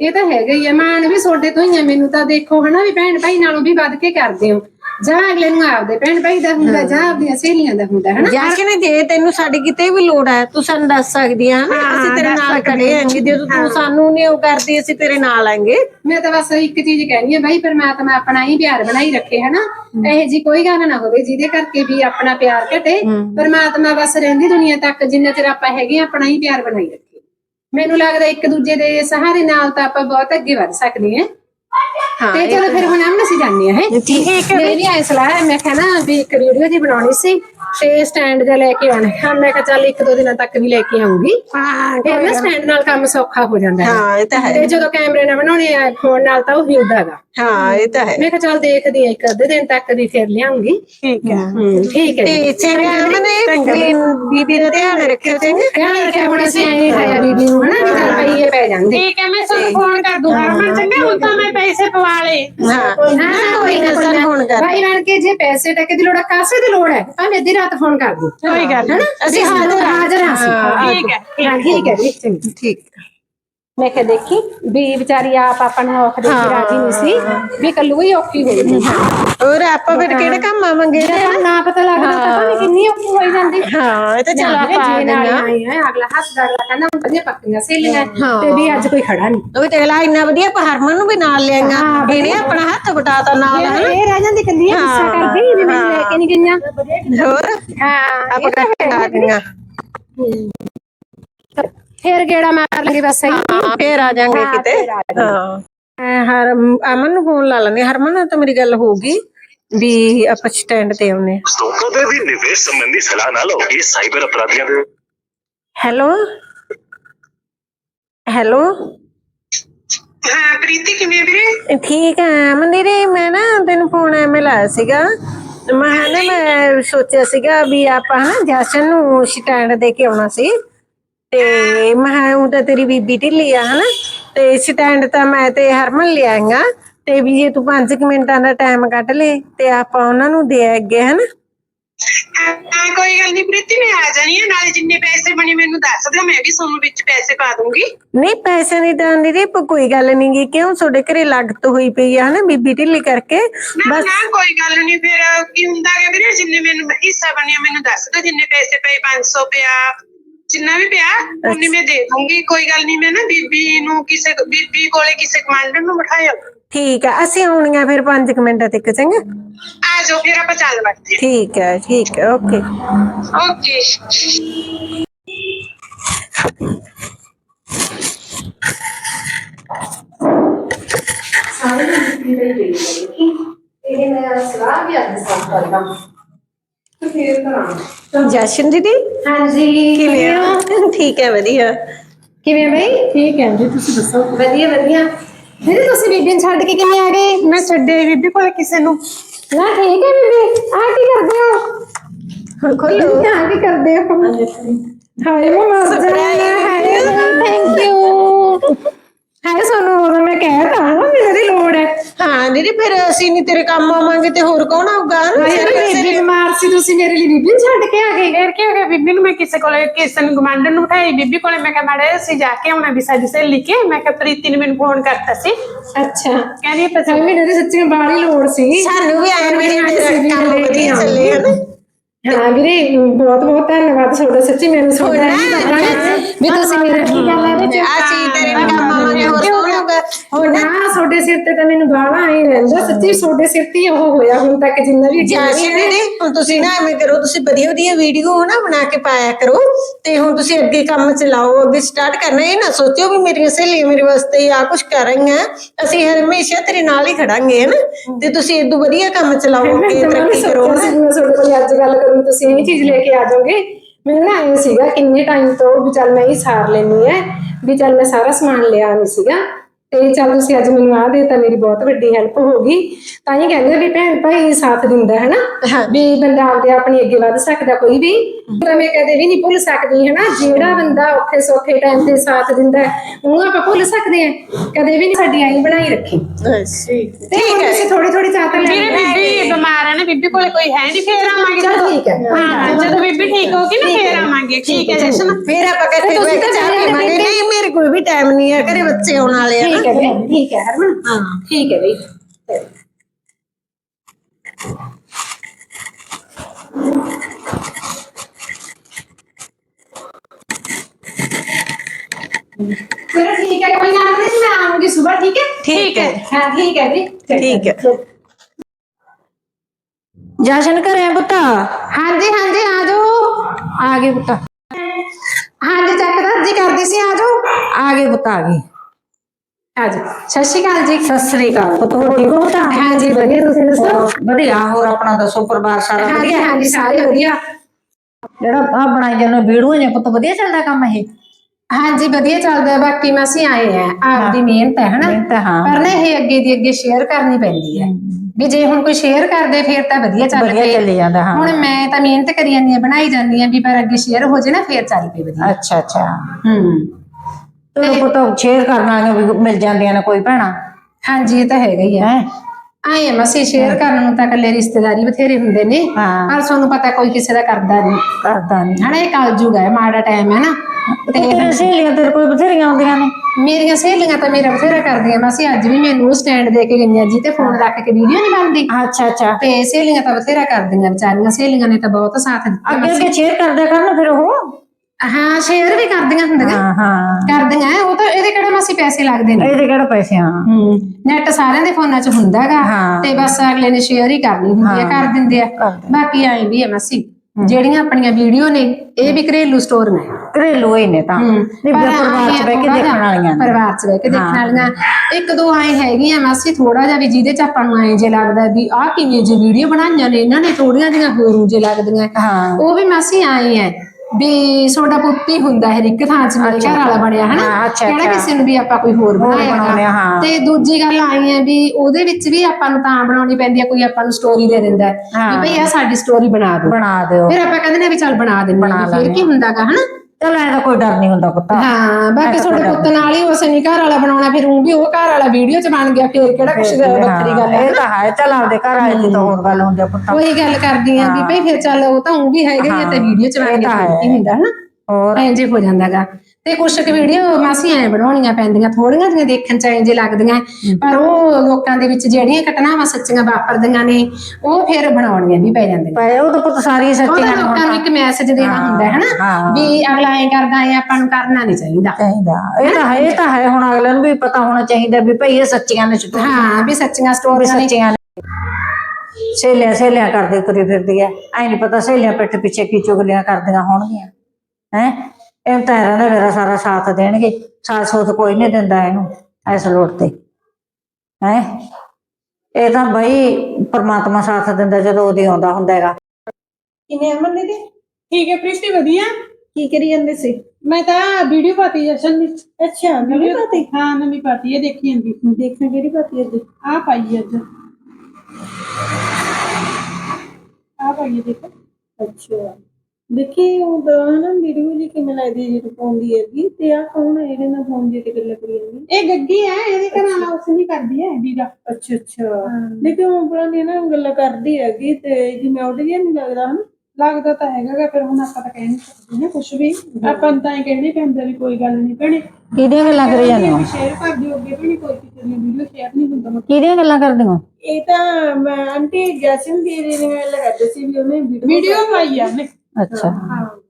ਇਹ ਤਾਂ ਹੈਗਾ ਹੀ ਆ ਮਾਣ ਵੀ ਤੁਹਾਡੇ ਤੋਂ ਹੀ ਆ ਮੈਨੂੰ ਤਾਂ ਦੇਖੋ ਹਨਾ ਵੀ ਭੈਣ ਭਾਈ ਨਾਲੋਂ ਵੀ ਵੱਧ ਕੇ ਕਰਦੇ ਹੋ। ਜਾਂ ਅਗਲੇ ਨੂੰ ਆਪਦੇ ਭੈਣ ਭਾਈ ਦਾ ਹੁੰਦਾ ਜਾਂ ਆਪਦੀਆਂ ਸਹੇਲੀਆਂ ਦਾ ਹੁੰਦਾ ਹਨਾ? ਜਸ਼ਨ ਜੇ ਤੈਨੂੰ ਸਾਡੀ ਕਿਤੇ ਵੀ ਲੋੜ ਹੈ ਤੂੰ ਸਾਨੂੰ ਦੱਸ ਸਕਦੀ ਆ ਅਸੀਂ ਤੇਰੇ ਨਾਲ ਖੜੇ ਆਂਗੇ ਜਦੋਂ ਤੂੰ ਸਾਨੂੰ ਨਹੀਂ ਉਹ ਕਰਦੀ ਅਸੀਂ ਤੇਰੇ ਨਾਲ ਆਂਗੇ। ਮੈਂ ਤਾਂ ਬਸ ਇੱਕ ਚੀਜ਼ ਕਹਿਣੀ ਆ ਬਾਈ ਪਰਮਾਤਮਾ ਆਪਣਾ ਹੀ ਪਿਆਰ ਬਣਾਈ ਰੱਖੇ ਹਨਾ? ਇਹ ਜੀ ਕੋਈ ਗੱਲ ਨਾ ਹੋਵੇ ਜਿਹਦੇ ਕਰਕੇ ਵੀ ਆਪਣਾ ਪਿਆਰ ਘਟੇ। ਪਰਮਾਤਮਾ ਬਸ ਰਹਿੰਦੀ ਦੁਨੀਆ ਤੱਕ ਜਿੰਨਾ ਚਿਰ ਆਪਾਂ ਹੈਗੇ ਆਪਣਾ ਹੀ ਪਿਆਰ ਬਣਾਈ ਰੱਖੇ। ਮੈਨੂੰ ਲੱਗਦਾ ਇੱਕ ਦੂਜੇ ਦੇ ਸਹਾਰੇ ਨਾਲ ਤਾਂ ਆਪਾਂ ਬਹੁਤ ਅੱਗੇ ਵੱਧ ਸਕਦੇ ਹਾਂ। ਹਾਂ ਤੇ ਚਲੋ ਫਿਰ ਹੁਣ ਅਸੀਂ ਜਾਂਦੇ ਹਾਂ ਹੈ? ਠੀਕ ਹੈ ਮੇਰੀ ਐ ਸਲਾਹ ਹੈ ਮੈਂ ਕਿਹਾ ਨਾ ਵੀ ਇੱਕ ਵੀਡੀਓ ਜੀ ਬਣਾਉਣੀ ਸੀ ਤੇ ਸਟੈਂਡ ਜਿਹਾ ਲੈ ਕੇ ਆਉਣਾ। ਹਾਂ ਮੈਂ ਕਿਹਾ ਚੱਲ ਇੱਕ ਦੋ ਦਿਨਾਂ ਤੱਕ ਵੀ ਲੈ ਕੇ ਆਉਂਗੀ। ਹਾਂ ਫਿਰ ਨਾ ਸਟੈਂਡ ਨਾਲ ਕੰਮ ਸੌਖਾ ਹੋ ਜਾਂਦਾ ਹੈ। ਹਾਂ ਇਹ ਤਾਂ ਹੈ। ਤੇ ਜਦੋਂ ਕੈਮਰੇ ਨਾਲ ਬਣਾਉਣੇ ਆ ਫੋਨ ਨਾਲ ਤਾਂ ਉਹ ਹਿਲਦਾਗਾ ਹਾਂ ਇਹ ਤਾਂ ਹੈ। ਮੈਂ ਕਿਹਾ ਚੱਲ ਦੇਖਦੀ ਆ ਇੱਕ ਅੱਧੇ ਦਿਨ ਤੱਕ ਦੀ ਫਿਰ ਲਿਆਉਂਗੀ। ਠੀਕ ਹੈ। ਹੂੰ ਠੀਕ ਹੈ ਜੀ। ਤੇ ਚੰਗਾ ਮਨੇ ਬੀਬੀ ਦਾ ਧਿਆਨ ਰੱਖਿਓ ਚੰਗਾ ਧਿਆਨ ਰੱਖਿਆ ਹੁਣ ਅਸੀਂ ਐਂ ਖਾਇਆ ਬੀਬੀ ਨੂੰ ਹਨਾ ਵੀ ਚੱਲ ਪਈਏ ਪੈ ਜਾਂਦੇ। ਠੀਕ ਹੈ ਮੈਂ ਤੁਹਾਨੂੰ ਫੋਨ ਕਰ ਦੂੰ। ਹਰਮਨ ਚੰਗਾ ਹੁਣ ਤਾਂ ਮੈਂ ਪੈਸੇ ਪਵਾ ਲਏ। ਹਾਂ ਹਾਂ ਕੋਈ ਨਾ ਸਾਨੂੰ ਫੋਨ ਕਰ। ਭਾਈ ਬਣ ਕੇ ਜੇ ਪੈਸੇ ਟਕੇ ਦੀ ਲੋੜ ਆ, ਕਾਸੇ ਦੀ ਲੋੜ ਹੈ? ਭਾਵੇਂ ਅੱਧੀ ਰਾਤ ਫੋਨ ਕਰ ਦੂ ਕੋਈ ਗੱਲ ਹਨਾ? ਅਸੀਂ ਹਾਜ਼ਰ ਹਾਜ਼ਰ ਹਾਂ। ਅਸੀਂ। ਠੀਕ ਹੈ। ਹਾਂ ਠੀਕ ਹੈ ਜੀ। ਚੰਗਾ। ਠੀਕ। ਮੈਂ ਕਿਹਾ ਦੇਖੀ ਵੀ ਵਿਚਾਰੀ ਆਪ ਆਪਾਂ ਨੂੰ ਔਖ ਦੇ ਕੇ ਰਾਜੀ ਨਹੀਂ ਸੀ। ਵੀ ਕੱਲੂ ਹੀ ਔਖੀ ਹੋਈ ਨਹੀਂ ਹੋਰ ਆਪਾਂ ਫਿਰ ਕਿਹੜੇ ਕੰਮ ਆਵਾਂਗੇ? ਜਦੋਂ ਨਾ ਪਤਾ ਲੱਗਦਾ ਤਾਂ ਭਾਵੇਂ ਕਿੰਨੀ ਔਖੀ ਹੋਈ ਜਾਂਦੀ। ਹਾਂ ਇਹ ਤਾਂ ਚਲ ਆਪਾਂ ਆਏ ਅਗਲਾ ਹੱਸਦਾ ਕਹਿੰਦਾ ਹੁਣ ਵਧੀਆ ਪੱਕੀਆਂ ਸਹੇਲੀਆਂ ਤੇ ਵੀ ਅੱਜ ਕੋਈ ਖੜਾ ਨਹੀਂ। ਉਹ ਤੇ ਅਗਲਾ ਇੰਨਾ ਵਧੀਆ ਆਪਾਂ ਹਰਮਨ ਨੂੰ ਵੀ ਨਾਲ ਲਿਆਂਗਾ ਇਹਨੇ ਆਪਣਾ ਹੱਥ ਵਟਾਤਾ ਨਾਲ ਇਹ ਰਹਿ ਜਾਂਦੀ ਕੱਲੀ ਗੁੱਸਾ ਕਰਦੀ ਵੀ ਮੈਨੂੰ ਲੈ ਕੇ ਨਹੀਂ ਗਈਆਂ। ਹੋਰ? ਹਾਂ ਆਪਾਂ ਇਕੱਠੇ ਆ ਗਈਆਂ। ਫੇਰ ਗੇੜਾ ਮਾਰ ਲਈ ਬਸ ਸਹੀ ਹਾਂ ਫੇਰ ਆ ਜਾਾਂਗੇ ਕਿਤੇ। ਆ ਹਾਂ। ਮੈਂ ਹਰ ਅਮਨ ਨੂੰ ਫੋਨ ਲਾ ਲੈਣੇ ਹਰਮਨ ਨਾਲ ਤਾਂ ਮੇਰੀ ਗੱਲ ਹੋਊਗੀ ਵੀ ਆਪਾਂ ਸਟੈਂਡ ਤੇ ਆਉਨੇ ਲੋਕਾਂ ਦੇ ਵੀ ਨਿਵੇਸ਼ ਸੰਬੰਧੀ ਸਲਾਹ ਨਾ ਲਓ ਇਹ ਸਾਈਬਰ ਅਪਰਾਧੀਆਂ ਦੇ। ਹੈਲੋ? ਹੈਲੋ? ਹਾਂ ਪ੍ਰੀਤੀ ਕਿਵੇਂ ਵੀਰੇ? ਠੀਕ ਹੈ। ਮੰਦੀਰੇ ਮੈਂ ਨਾ ਤੈਨੂੰ ਫੋਨ ਐਵੇਂ ਲਾਇਆ ਸੀਗਾ। ਮੈਂ ਨਾ ਮੈਂ ਸੋਚਿਆ ਸੀਗਾ ਵੀ ਆਪਾਂ ਜਸ਼ਨ ਨੂੰ ਸਟੈਂਡ ਦੇ ਕੇ ਆਉਣਾ ਸੀ। ਤੇ ਮੈਂ ਉਹ ਤਾਂ ਤੇਰੀ ਬੀਬੀ ਢਿੱਲੀ ਆ ਹਨਾ? ਤੇ ਸਟੈਂਡ ਤਾਂ ਮੈਂ ਤੇ ਹਰਮਨ ਲਿਆਂਗਾ ਤੇ ਵੀ ਜੇ ਤੂੰ 5 ਮਿੰਟਾਂ ਦਾ ਟਾਈਮ ਕੱਢ ਲੇ ਤੇ ਆਪਾਂ ਉਹਨਾਂ ਨੂੰ ਦੇ ਅੱਗੇ ਹਨਾ? ਹਾਂ ਕੋਈ ਗੱਲ ਨਹੀਂ ਪ੍ਰੀਤੀ ਮੈਂ ਆ ਜਾਣੀ ਹੈ ਨਾਲੇ ਜਿੰਨੇ ਪੈਸੇ ਬਣੇ ਮੈਨੂੰ ਦੱਸ ਦਿਓ ਮੈਂ ਵੀ ਤੁਹਾਨੂੰ ਵਿੱਚ ਪੈਸੇ ਪਾ ਦੂੰਗੀ। ਨਹੀਂ ਪੈਸੇ ਨਹੀਂ ਤਾਂ ਨਹੀਂ ਪਰ ਕੋਈ ਗੱਲ ਨਹੀਂ ਗੀ ਕਿਉਂ? ਤੁਹਾਡੇ ਘਰੇ ਲੱਗਤ ਹੋਈ ਪਈ ਆ ਹਨਾ ਬੀਬੀ ਢਿੱਲੀ ਕਰਕੇ? ਨਾ ਬਸ ਨਾ ਕੋਈ ਗੱਲ ਨਹੀਂ ਫਿਰ ਕੀ ਹੁੰਦਾ ਹੈ ਵੀਰੇ ਜਿੰਨੇ ਮੈਨੂੰ ਹਿੱਸਾ ਬਣਿਆ ਮੈਨੂੰ ਦੱਸ ਦਿਓ ਜਿੰਨੇ ਪੈਸੇ ਪਏ 500 ਪਿਆ ਜਿੰਨਾ ਵੀ ਪਿਆ ਉਨੀ ਮੈਂ ਦੇ ਦੂੰਗੀ ਕੋਈ ਗੱਲ ਨਹੀਂ ਮੈਂ ਨਾ ਬੀਬੀ ਨੂੰ ਕਿਸੇ ਬੀਬੀ ਕੋਲੇ ਕਿਸੇ ਕਮਾਂਡਰ ਨੂੰ ਬਿਠਾਇਆ ਠੀਕ ਆ ਅਸੀਂ ਆਉਣੀਆਂ ਫਿਰ 5 ਮਿੰਟਾਂ ਤੱਕ ਚੰਗਾ? ਆ ਜਾਓ ਫਿਰ ਆਪਾਂ ਚੱਲ ਵੜਦੇ ਠੀਕ ਹੈ ਠੀਕ ਹੈ ਓਕੇ। ਹਾਂ ਓਕੇ ਇਹ ਮੈਂ ਸਲਾਹ ਵੀ ਅੱਜ ਸਾਫ਼ ਕਰਦਾ। ਤੇ ਫੇਰ ਕਰਾਂ ਜਸ਼ਨ ਦੀਦੀ? ਹਾਂਜੀ ਕਿਵੇਂ ਹੋ ਠੀਕ ਹੈ ਵਧੀਆ। ਕਿਵੇਂ ਬਈ? ਠੀਕ ਹੈ ਜੀ ਤੁਸੀਂ ਦੱਸੋ? ਵਧੀਆ ਵਧੀਆ। ਦੀਦੀ ਤੁਸੀਂ ਬੀਬੀ ਨੂੰ ਛੱਡ ਕੇ ਕਿਵੇਂ ਆ ਗਏ? ਮੈਂ ਛੱਡੇ ਬੀਬੀ ਕੋਲੇ ਕਿਸੇ ਨੂੰ। ਨਾ ਠੀਕ ਹੈ ਬੀਬੀ। ਆ ਕੀ ਕਰਦੇ ਹੋ? ਖੋਲੋ। ਆ ਕੀ ਕਰਦੇ ਹੋ? ਹਾਏ ਮੈਂ ਮਰ ਜਾਣਾ ਹਾਏ ਥੈਂਕ ਯੂ ਹਾਏ ਸੋਨੂੰ ਮੈਂ ਕਹਿ ਤਾ ਨਾ ਮੈਨੂੰ ਦੀ ਲੋੜ ਹੈ ਹਾਂ ਦੀਦੀ ਫਿਰ ਅਸੀਂ ਨਹੀਂ ਤੇਰੇ ਕੰਮ ਆਵਾਂਗੇ ਤੇ ਹੋਰ ਕੌਣ ਆਊਗਾ? ਹਾਏ ਬੀਬੀ ਬਿਮਾਰ ਸੀ ਤੁਸੀਂ ਮੇਰੇ ਲਈ ਬੀਬੀ ਨੂੰ ਛੱਡ ਕੇ ਆ ਗਏ। ਫੇਰ ਕੀ ਹੋ ਗਿਆ? ਬੀਬੀ ਨੂੰ ਮੈਂ ਕਿਸੇ ਕੋਲੇ ਕਿਸੇ ਨੂੰ ਕਮਾਂਡਰ ਨੂੰ ਬਿਠਾਈ ਬੀਬੀ ਕੋਲੇ ਮੈਂ ਕਿਹਾ ਮਾੜੇ ਅਸੀਂ ਜਾ ਕੇ ਆਉਣਾ ਵੀ ਸਾਡੀ ਸਹੇਲੀ ਕੇ? ਮੈਂ ਕਿਹਾ ਪ੍ਰੀਤੀ ਨੇ ਮੈਨੂੰ ਫੋਨ ਕਰਤਾ ਸੀ। ਅੱਛਾ। ਕਹਿੰਦੀ ਆਪਾਂ ਹਾਏ ਮੈਨੂੰ ਦੀ ਸੱਚੀ ਬਾੜੀ ਲੋੜ ਸੀ। ਸਾਨੂੰ ਵੀ ਆਇਰ ਵੀ ਕੰਮ ਵਧੀਆ ਚੱਲੇ ਹਨਾ। ਹਾਂ ਵੀਰੇ ਬਹੁਤ ਬਹੁਤ ਧੰਨਵਾਦ ਤੁਹਾਡਾ ਸੱਚੀ ਮੈਨੂੰ ਤੁਹਾਡਾ ਨਹੀਂ ਪਤਾ ਵੀ ਤੁਸੀਂ ਮੇਰਾ ਕੀ ਗੱਲ ਹੈ ਵਿੱਚ ਆ ਚੀਜ਼ ਤੇਰੇ ਵੀ ਕੰਮ ਆਵਾਂਗੇ ਹੋਰ ਹੁਣ ਨਾ ਤੁਹਾਡੇ ਸਿਰ ਤੇ ਤਾਂ ਮੈਨੂੰ ਬਾਵਾ ਆਈ ਰਹਿੰਦਾ ਸੱਚੀ ਤੁਹਾਡੇ ਸਿਰ ਤੇ ਹੀ ਉਹ ਹੋਇਆ ਹੁਣ ਤੱਕ ਜਿੰਨਾ ਵੀ ਜਸ਼ਨ ਦੀਦੀ ਹੁਣ ਤੁਸੀਂ ਨਾ ਐਵੇਂ ਕਰੋ ਤੁਸੀਂ ਵਧੀਆ ਵਧੀਆ ਵੀਡੀਓ ਨਾ ਬਣਾ ਕੇ ਪਾਇਆ ਕਰੋ ਤੇ ਹੁਣ ਤੁਸੀਂ ਅੱਗੇ ਕੰਮ ਚਲਾਓ ਅੱਗੇ ਸਟਾਰਟ ਕਰਨਾ ਇਹ ਨਾ ਸੋਚਿਓ ਵੀ ਮੇਰੀਆਂ ਸਹੇਲੀਆਂ ਮੇਰੇ ਵਾਸਤੇ ਆ ਕੁਝ ਕਰ ਰਹੀਆਂ ਅਸੀਂ ਹਮੇਸ਼ਾ ਤੇਰੇ ਨਾਲ ਹੀ ਖੜਾਂਗੇ ਹਨਾ ਤੇ ਤੁਸੀਂ ਇਦੋਂ ਵਧੀਆ ਕੰਮ ਚਲਾਓ ਅੱਗੇ ਤਰੱਕੀ ਕਰੋ ਸੀ ਮੈਂ ਤੁਹਾਡੇ ਕੋਲ ਅੱਜ ਗੱਲ ਕਰੂੰ ਤੁਸੀਂ ਇਹ ਚੀਜ਼ ਲੈ ਕੇ ਆ ਜਾਓਗੇ। ਮੈਨੂੰ ਨਾ ਇਹ ਸੀਗਾ ਕਿੰਨੇ ਟਾਈਮ ਤੋਂ ਵੀ ਚੱਲ ਮੈਂ ਹੀ ਸਾਰ ਲੈਣੀ ਹੈ ਵੀ ਚੱਲ ਮੈਂ ਸਾਰਾ ਸਮਾਨ ਲਿਆ ਨਹੀਂ ਸੀਗਾ। ਤੇ ਚੱਲ ਤੁਸੀਂ ਅੱਜ ਮੈਨੂੰ ਆ ਦੇ ਤਾਂ ਮੇਰੀ ਬਹੁਤ ਵੱਡੀ ਹੈਲਪ ਹੋ ਗਈ। ਤਾਂ ਹੀ ਕਹਿੰਦੇ ਵੀ ਭੈਣ ਭਾਈ ਸਾਥ ਦਿੰਦਾ ਹੈ ਨਾ ਵੀ ਬੰਦਾ ਆਪਦੇ ਆਪਣੀ ਅੱਗੇ ਵੱਧ ਸਕਦਾ ਕੋਈ ਵੀ। ਤਾਂ ਮੈਂ ਕਦੇ ਵੀ ਨਹੀਂ ਭੁੱਲ ਸਕਦੀ ਹੈ ਨਾ ਜਿਹੜਾ ਬੰਦਾ ਔਖੇ ਸੌਖੇ ਟਾਈਮ ਤੇ ਸਾਥ ਦਿੰਦਾ ਹੈ, ਉਹਨੂੰ ਆਪਾਂ ਭੁੱਲ ਸਕਦੇ ਹਾਂ। ਕਦੇ ਵੀ ਨਹੀਂ ਸਾਡੀ ਆਈ ਬਣਾਈ ਰੱਖੀ। ਤੇ ਹੁਣ ਤੁਸੀਂ ਥੋੜੀ ਥੋੜੀ ਚਾਹਤ ਲੈ ਵੀਰੇ ਬੀਬੀ ਬਿਮਾਰ ਹੈ ਨਾ ਬੀਬੀ ਕੋਲੇ ਕੋਈ ਹੈ ਨਹੀਂ ਫੇਰ ਆਵਾਂਗੇ। ਚਲ ਠੀਕ ਹੈ। ਹਾਂ ਜਦੋਂ ਬੀਬੀ ਠੀਕ ਹੋਗੀ ਨਾ ਫੇਰ ਆਵਾਂਗੇ। ਠੀਕ ਹੈ ਜਸ਼ਨ। ਫਿਰ ਆਪਾਂ ਇਕੱਠੇ ਬੈਠ ਕੇ ਚਾਹ ਪੀਵਾਂਗੇ ਨਹੀਂ ਮੇਰੇ ਕੋਲ ਵੀ ਟਾਈਮ ਨਹੀਂ ਹੈ ਘਰੇ ਬੱਚੇ ਆਉਣ ਵਾਲੇ ਆ ਠੀਕ ਹੈ ਠੀਕ ਹੈ ਹਰਮਨ। ਹਾਂ। ਠੀਕ ਹੈ ਬਈ। ਚਲੋ ਠੀਕ ਹੈ ਕੋਈ ਨਾ ਨਹੀਂ ਮੈਂ ਆਉਂਗੀ ਸਵੇਰ ਠੀਕ ਹੈ ਠੀਕ ਹੈ ਹਾਂ ਠੀਕ ਹੈ ਬਈ ਠੀਕ ਹੈ ਜਸ਼ਨ ਘਰੇ ਆ ਪੁੱਤ ਹਾਂਜੀ ਹਾਂਜੀ ਆ ਜਾਓ ਆ ਗਏ ਪੁੱਤ ਹਾਂਜੀ ਚੱਕਦਾ ਜੀ ਕਰਦੀ ਸੀ ਆਜੋ ਆ ਗਏ ਪੁੱਤ ਆ ਗਏ ਆਜੋ ਸਤਿ ਸ਼੍ਰੀ ਅਕਾਲ ਜੀ ਸਤਿ ਸ੍ਰੀ ਅਕਾਲ ਪੁੱਤ ਹੋਰ ਠੀਕ ਹੋ ਤਾਂ ਹਾਂਜੀ ਵਧੀਆ ਤੁਸੀਂ ਦੱਸੋ ਹੋਰ ਵਧੀਆ ਹੋਰ ਆਪਣਾ ਦੱਸੋ ਪਰਿਵਾਰ ਸਾਰਾ ਹਾਂਜੀ ਵਧੀਆ ਹਾਂਜੀ ਸਾਰੇ ਵਧੀਆ ਜਿਹੜਾ ਆ ਬਣਾਈ ਜਾਂਦੇ ਵੀਡੀਓ ਨੇ ਪੁੱਤ ਵਧੀਆ ਚੱਲਦਾ ਕੰਮ ਇਹ? ਹਾਂਜੀ ਵਧੀਆ ਚੱਲਦਾ ਹੈ, ਬਾਕੀ ਮਾਸੀ ਆਏ ਆ ਆਪਦੀ ਮਿਹਨਤ ਹੈ ਹਨਾ? ਮਿਹਨਤ, ਹਾਂ। ਪਰ ਨਾ ਇਹ ਅੱਗੇ ਦੀ ਅੱਗੇ ਸ਼ੇਅਰ ਕਰਨੀ ਪੈਂਦੀ ਹੈ। ਵੀ ਜੇ ਹੁਣ ਕੋਈ ਸ਼ੇਅਰ ਕਰਦੇ ਫਿਰ ਤਾਂ ਵਧੀਆ ਚੱਲ ਵਧੀਆ ਪਏ। ਚੱਲੀ ਜਾਂਦਾ ਹਾਂ। ਹੁਣ ਮੈਂ ਤਾਂ ਮਿਹਨਤ ਕਰੀ ਜਾਂਦੀ ਆ ਬਣਾਈ ਜਾਂਦੀ ਆ ਵੀ ਪਰ ਅੱਗੇ ਸ਼ੇਅਰ ਹੋ ਜੇ ਨਾ ਫਿਰ ਚੱਲ ਪਏ ਵਧੀਆ। ਅੱਛਾ ਅੱਛਾ। ਹੂੰ। ਤੂੰ ਪੁੱਤ ਸ਼ੇਅਰ ਕਰਨ ਵੀ ਮਿਲ ਜਾਂਦੀਆਂ ਨੇ ਕੋਈ ਭੈਣਾ। ਹਾਂਜੀ ਇਹ ਤਾਂ ਹੈਗਾ ਹੀ ਆ। ਹੈ? ਆਏ ਮਾਸੀ ਸ਼ੇਅਰ ਕਰਨ ਨੂੰ ਤਾਂ ਇਕੱਲੇ ਰਿਸ਼ਤੇਦਾਰੀ ਬਥੇਰੇ ਹੁੰਦੇ ਨੇ। ਹਾਂ। ਪਰ ਤੁਹਾਨੂੰ ਪਤਾ ਕੋਈ ਕਿਸੇ ਦਾ ਕਰਦਾ ਨਹੀਂ। ਕਰਦਾ ਨਹੀਂ। ਹਨਾ ਇਹ ਕਲਯੁਗ ਹੈ ਮਾੜਾ ਟਾਈਮ ਹੈ ਨਾ। ਤੇ ਤੇਰੇ ਸਹੇਲੀਆਂ ਤੇਰੇ ਕੋਈ ਬਥੇਰੀਆਂ ਆਉਂਦੀਆਂ ਨੇ। ਮੇਰੀਆਂ ਸਹੇਲੀਆਂ ਤਾਂ ਮੇਰਾ ਬਥੇਰਾ ਕਰਦੀਆਂ। ਮਾਸੀ ਅੱਜ ਵੀ ਮੈਨੂੰ ਸਟੈਂਡ ਦੇ ਕੇ ਗਈਆਂ ਜੀ ਤੇ ਫੋਨ ਰੱਖ ਕੇ ਵੀਡੀਓ ਨਹੀਂ ਬਣਦੀ। ਅੱਛਾ ਅੱਛਾ। ਤੇ ਸਹੇਲੀਆਂ ਤਾਂ ਬਥੇਰਾ ਕਰਦੀਆਂ ਵਿਚਾਰੀਆਂ ਸਹੇਲੀਆਂ ਨੇ ਤਾਂ ਬਹੁਤ ਸਾਥ ਦਿੱਤਾ ਅੱਗੇ ਅੱਗੇ ਸ਼ੇਅਰ ਕਰਦਾ ਕਰਨ ਫਿਰ ਉਹ। ਹਾਂ ਸ਼ੇਅਰ ਵੀ ਕਰਦੀਆਂ ਹੁੰਦੀਆਂ। ਹਾਂ ਹਾਂ। ਕਰਦੀਆਂ ਉਹ ਤਾਂ ਇਹਦੇ ਕਿਹੜਾ ਮਾਸੀ ਪੈਸੇ ਲੱਗਦੇ ਨੇ? ਇਹਦੇ ਕਿਹੜਾ ਪੈਸੇ ਆ? ਹੂੰ ਨੈਟ ਸਾਰਿਆਂ ਦੇ ਫੋਨਾਂ 'ਚ ਹੁੰਦਾਗਾ ਹਾਂ। ਤੇ ਬਸ ਅਗਲੇ ਨੇ ਸ਼ੇਅਰ ਹੀ ਕਰਨੀ ਹੁੰਦੀ ਹੈ। ਕਰ ਦਿੰਦੇ ਆ। ਕਰ ਦਿੰਦੇ। ਬਾਕੀ ਐਂ ਵੀ ਹੈ ਮਾਸੀ ਜਿਹੜੀਆਂ ਆਪਣੀਆਂ ਵੀਡੀਓ ਨੇ ਇਹ ਵੀ ਘਰੇਲੂ ਸਟੋਰ ਨੇ। ਘਰੇਲੂ ਹੀ ਨੇ ਤਾਂ। ਨਹੀਂ ਪਰ ਪਰਿਵਾਰ ਚ ਆਏਂ ਬਹਿ ਕੇ ਥੋੜ੍ਹਾ ਦੇਖਣ ਵਾਲੀਆਂ ਨੇ। ਪਰਿਵਾਰ ਚ ਬਹਿ ਕੇ ਦੇਖਣ ਵਾਲੀਆਂ। ਇੱਕ ਦੋ ਆਏ ਹੈਗੀਆਂ ਮਾਸੀ ਥੋੜਾ ਜਿਹਾ ਵੀ ਜਿਹਦੇ ਚ ਆਪਾਂ ਨੂੰ ਐਂ ਜੇ ਲੱਗਦਾ ਵੀ ਆਹ ਕਿਵੇਂ ਜੇ ਵੀਡੀਓ ਬਣਾਈਆਂ ਨੇ ਇਹਨਾਂ ਨੇ ਥੋੜੀਆਂ ਜਿਹੀਆਂ ਹੋਰ ਜੇ ਲੱਗਦੀਆਂ। ਹਾਂ। ਉਹ ਵੀ ਮਾਸੀ ਆਏ ਐ। ਵੀ ਤੁਹਾਡਾ ਪੁੱਤ ਹੀ ਹੁੰਦਾ ਹੈ ਇੱਕ ਥਾਂ 'ਚ ਮੇਰੇ ਘਰ ਵਾਲਾ ਬਣਿਆ ਹਨਾ ਹਾਂ, ਅੱਛਾ, ਕਿਹੜਾ। ਕਿਸੇ ਨੂੰ ਵੀ ਆਪਾਂ ਕੋਈ ਹੋਰ ਬਣਾਇਆ। ਤੇ ਦੂਜੀ ਗੱਲ ਆਈ ਹੈ ਵੀ ਉਹਦੇ ਵਿੱਚ ਵੀ ਆਪਾਂ ਨੂੰ ਤਾਂ ਬਣਾਉਣੀ ਪੈਂਦੀ ਹੈ ਕੋਈ ਆਪਾਂ ਨੂੰ ਸਟੋਰੀ ਦੇ ਦਿੰਦਾ। ਵੀ ਭਈ ਆ ਸਾਡੀ ਸਟੋਰੀ ਬਣਾ ਦਿਓ ਬਣਾ ਦਿਓ ਫਿਰ ਆਪਾਂ ਕਹਿੰਦੇ ਨੇ ਵੀ ਚੱਲ ਬਣਾ ਦਿੰਦੇ ਫਿਰ। ਕੀ ਹੁੰਦਾਗਾ ਹਨਾ ਚਲ ਐਦਾ ਕੋਈ ਡਰ ਨਹੀਂ ਹੁੰਦਾ ਪੁੱਤ। ਹਾਂ ਬਾਕੀ ਤੁਹਾਡੇ ਪੁੱਤ ਨਾਲ ਹੀ ਉਸ ਨੇ ਘਰ ਵਾਲਾ ਬਣਾਉਣਾ ਫਿਰ ਉਹ ਵੀ ਉਹ ਘਰ ਵਾਲਾ ਵੀਡੀਓ ਚ ਬਣ ਗਿਆ ਫਿਰ ਕਿਹੜਾ ਕੁਛ ਵੱਖਰੀ ਗੱਲ ਹੈ ਇਹ ਤਾਂ ਹੈ ਚਲ ਆਪਦੇ ਘਰ ਆਏ ਦੀ ਤਾਂ ਹੋਰ ਗੱਲ ਹੁੰਦੀ ਆ ਪੁੱਤ। ਉਹੀ ਗੱਲ ਕਰਦੀ ਆ ਵੀ ਭਈ ਫਿਰ ਚੱਲ ਉਹ ਤਾਂ ਉਹ ਵੀ ਹੈਗਾ ਹੀ ਆ ਤੇ ਵੀਡੀਓ ਚ ਬਣ ਗਿਆ ਕੀ ਹੁੰਦਾ ਹਨਾ? ਹੋਰ? ਐਂ ਜੇ ਹੋ ਜਾਂਦਾਗਾ। ਤੇ ਕੁਛ ਕੁ ਵੀਡੀਓ ਮਾਸੀ ਐ ਬਣਾਉਣੀਆਂ ਪੈਂਦੀਆਂ ਥੋੜੀਆਂ ਜਿਹੀਆਂ ਦੇਖਣ ਚ ਐਂ ਜੇ ਲੱਗਦੀਆਂ ਪਰ ਉਹ ਲੋਕਾਂ ਦੇ ਵਿੱਚ ਜਿਹੜੀਆਂ ਘਟਨਾਵਾਂ ਸੱਚੀਆਂ ਵਾਪਰਦੀਆਂ ਨੇ ਉਹ ਫਿਰ ਬਣਾਉਣੀਆਂ ਵੀ ਪੈ ਜਾਂਦੀਆਂ। ਪਏ ਉਹ ਤਾਂ ਪੁੱਤ ਸਾਰੀ ਉਹ ਸੱਚੀਆਂ ਤਾਂ ਨੇ ਲੋਕਾਂ ਨੂੰ ਇੱਕ ਮੈਸੇਜ ਦੇਣਾ ਹੁੰਦਾ ਹੈ ਹਨਾ ਹਾਂ। ਵੀ ਅਗਲਾ ਐਂ ਕਰਦਾ ਐ ਆਪਾਂ ਨੂੰ ਕਰਨਾ ਨਹੀਂ ਚਾਹੀਦਾ। ਚਾਹੀਦਾ। ਇਹ ਤਾਂ ਹੈ ਇਹ ਤਾਂ ਹੈ ਹੁਣ ਅਗਲੇ ਨੂੰ ਵੀ ਪਤਾ ਹੋਣਾ ਚਾਹੀਦਾ ਵੀ ਭਈ ਇਹ ਸੱਚੀਆਂ ਨੇ ਛੁੱਟੋ ਹਾਂ ਵੀ ਸੱਚੀਆਂ ਸਟੋਰੀਆਂ ਨੇ। ਸੱਚੀਆਂ ਨੇ। ਸਹੇਲੀਆਂ ਸਹੇਲੀਆਂ ਕਰਦੇ ਤੁਰੀ ਫਿਰਦੀ ਐ। ਐ ਨਹੀਂ ਪਤਾ ਸਹੇਲੀਆਂ ਪਿੱਠ ਪਿੱਛੇ ਕੀ ਚੁਗਲੀਆਂ ਕਰਦੀਆਂ ਹੋਣਗੀਆਂ। ਹੈ? ਇਹ ਤਾਂ ਰਹਿੰਦਾ ਮੇਰਾ ਸਾਰਾ ਸਾਥ ਦੇਣਗੇ। ਸਾਥ ਸੋਤ ਕੋਈ ਨਹੀਂ ਦਿੰਦਾ ਇਹਨੂੰ ਐਸ ਲੋੜ ਤੇ। ਹੈ? ਇਹ ਤਾਂ ਬਈ ਪ੍ਰਮਾਤਮਾ ਸਾਥ ਦਿੰਦਾ ਜਦੋਂ ਉਹਦੀ ਆਉਂਦਾ ਹੁੰਦਾ ਹੈਗਾ। ਕਿਵੇਂ ਅਮਨ ਦੀਦੀ? ਠੀਕ ਹੈ ਪ੍ਰਿਸ਼ਟੀ ਵਧੀਆ। ਕੀ ਕਰੀ ਜਾਂਦੇ ਸੀ? ਮੈਂ ਤਾਂ ਵੀਡੀਓ ਪਾਤੀ ਜਸ਼ਨ ਦੀ। ਅੱਛਾ ਨਵੀਂ ਪਾਤੀ? ਹਾਂ ਨਵੀਂ ਪਾਤੀ ਹੈ ਦੇਖੀ ਜਾਂਦੀ। ਦੇਖਣ ਕਿਹੜੀ ਪਾਤੀ ਅੱਜ? ਆ ਪਾਈ ਅੱਜ। ਆ ਪਾਈ ਦੇਖ। ਅੱਛਾ। ਦੇਖੀ ਉਹ ਤਾਂ ਨਾ ਵੀਡੀਓ ਜੀ ਕਿਵੇਂ ਲੱਗਦੀ ਹੈ ਜਦੋਂ ਪਾਉਂਦੀ ਹੈਗੀ ਤੇ ਆ ਕੌਣ ਹੈ ਇਹਦੇ ਨਾਲ ਫੋਨ ਜੇ ਤੇ ਗੱਲਾਂ ਕਰੀ ਜਾਂਦੀ ਇਹ ਗੱਗੀ ਹੈ ਇਹਦੇ ਘਰ ਨਾਲ ਉਸ ਨਹੀਂ ਕਰਦੀ ਹੈ ਵੀਰਾ ਅੱਛਾ ਅੱਛਾ। ਦੇਖੋ ਉਹ ਬੜਾ ਨੇ ਨਾ ਗੱਲਾਂ ਕਰਦੀ ਹੈਗੀ ਤੇ ਜਿਵੇਂ ਉੱਡ ਗਿਆ ਨਹੀਂ ਲੱਗਦਾ ਹਨ? ਲੱਗਦਾ ਤਾਂ ਹੈਗਾ ਗਾ, ਫਿਰ ਹੁਣ ਆਪਾਂ ਤਾਂ ਕਹਿ ਨਹੀਂ ਸਕਦੇ ਨਾ ਕੁਝ ਵੀ। ਆਪਾਂ ਨੂੰ ਤਾਂ ਇਹ ਕਹਿਣੇ ਪੈਂਦਾ ਵੀ ਕੋਈ ਗੱਲ ਨਹੀਂ ਭੈਣੇ। ਕਿਹਦੀਆਂ ਗੱਲਾਂ ਕਰੀ ਜਾਂਦੇ ਹੋ? ਸ਼ੇਅਰ ਕਰ ਦਿਓ ਅੱਗੇ ਭੈਣੇ ਕੋਈ ਕਿਸੇ ਦੀ ਵੀਡੀਓ ਸ਼ੇਅਰ ਨਹੀਂ ਹੁੰਦਾ ਕਿਹਦੀਆਂ ਗੱਲਾਂ ਕਰਦੇ ਹੋ? ਇਹ ਤਾਂ ਮੈਂ ਆਂਟੀ ਜੈਸਨ ਦੀ ਨੇ ਗੱਲ ਕਰਦੇ ਸੀ ਵੀ ਉਹਨੇ ਵੀਡੀਓ ਵੀਡੀਓ ਪਾਈ ਆ ਉਹਨੇ। ਅੱਛਾ।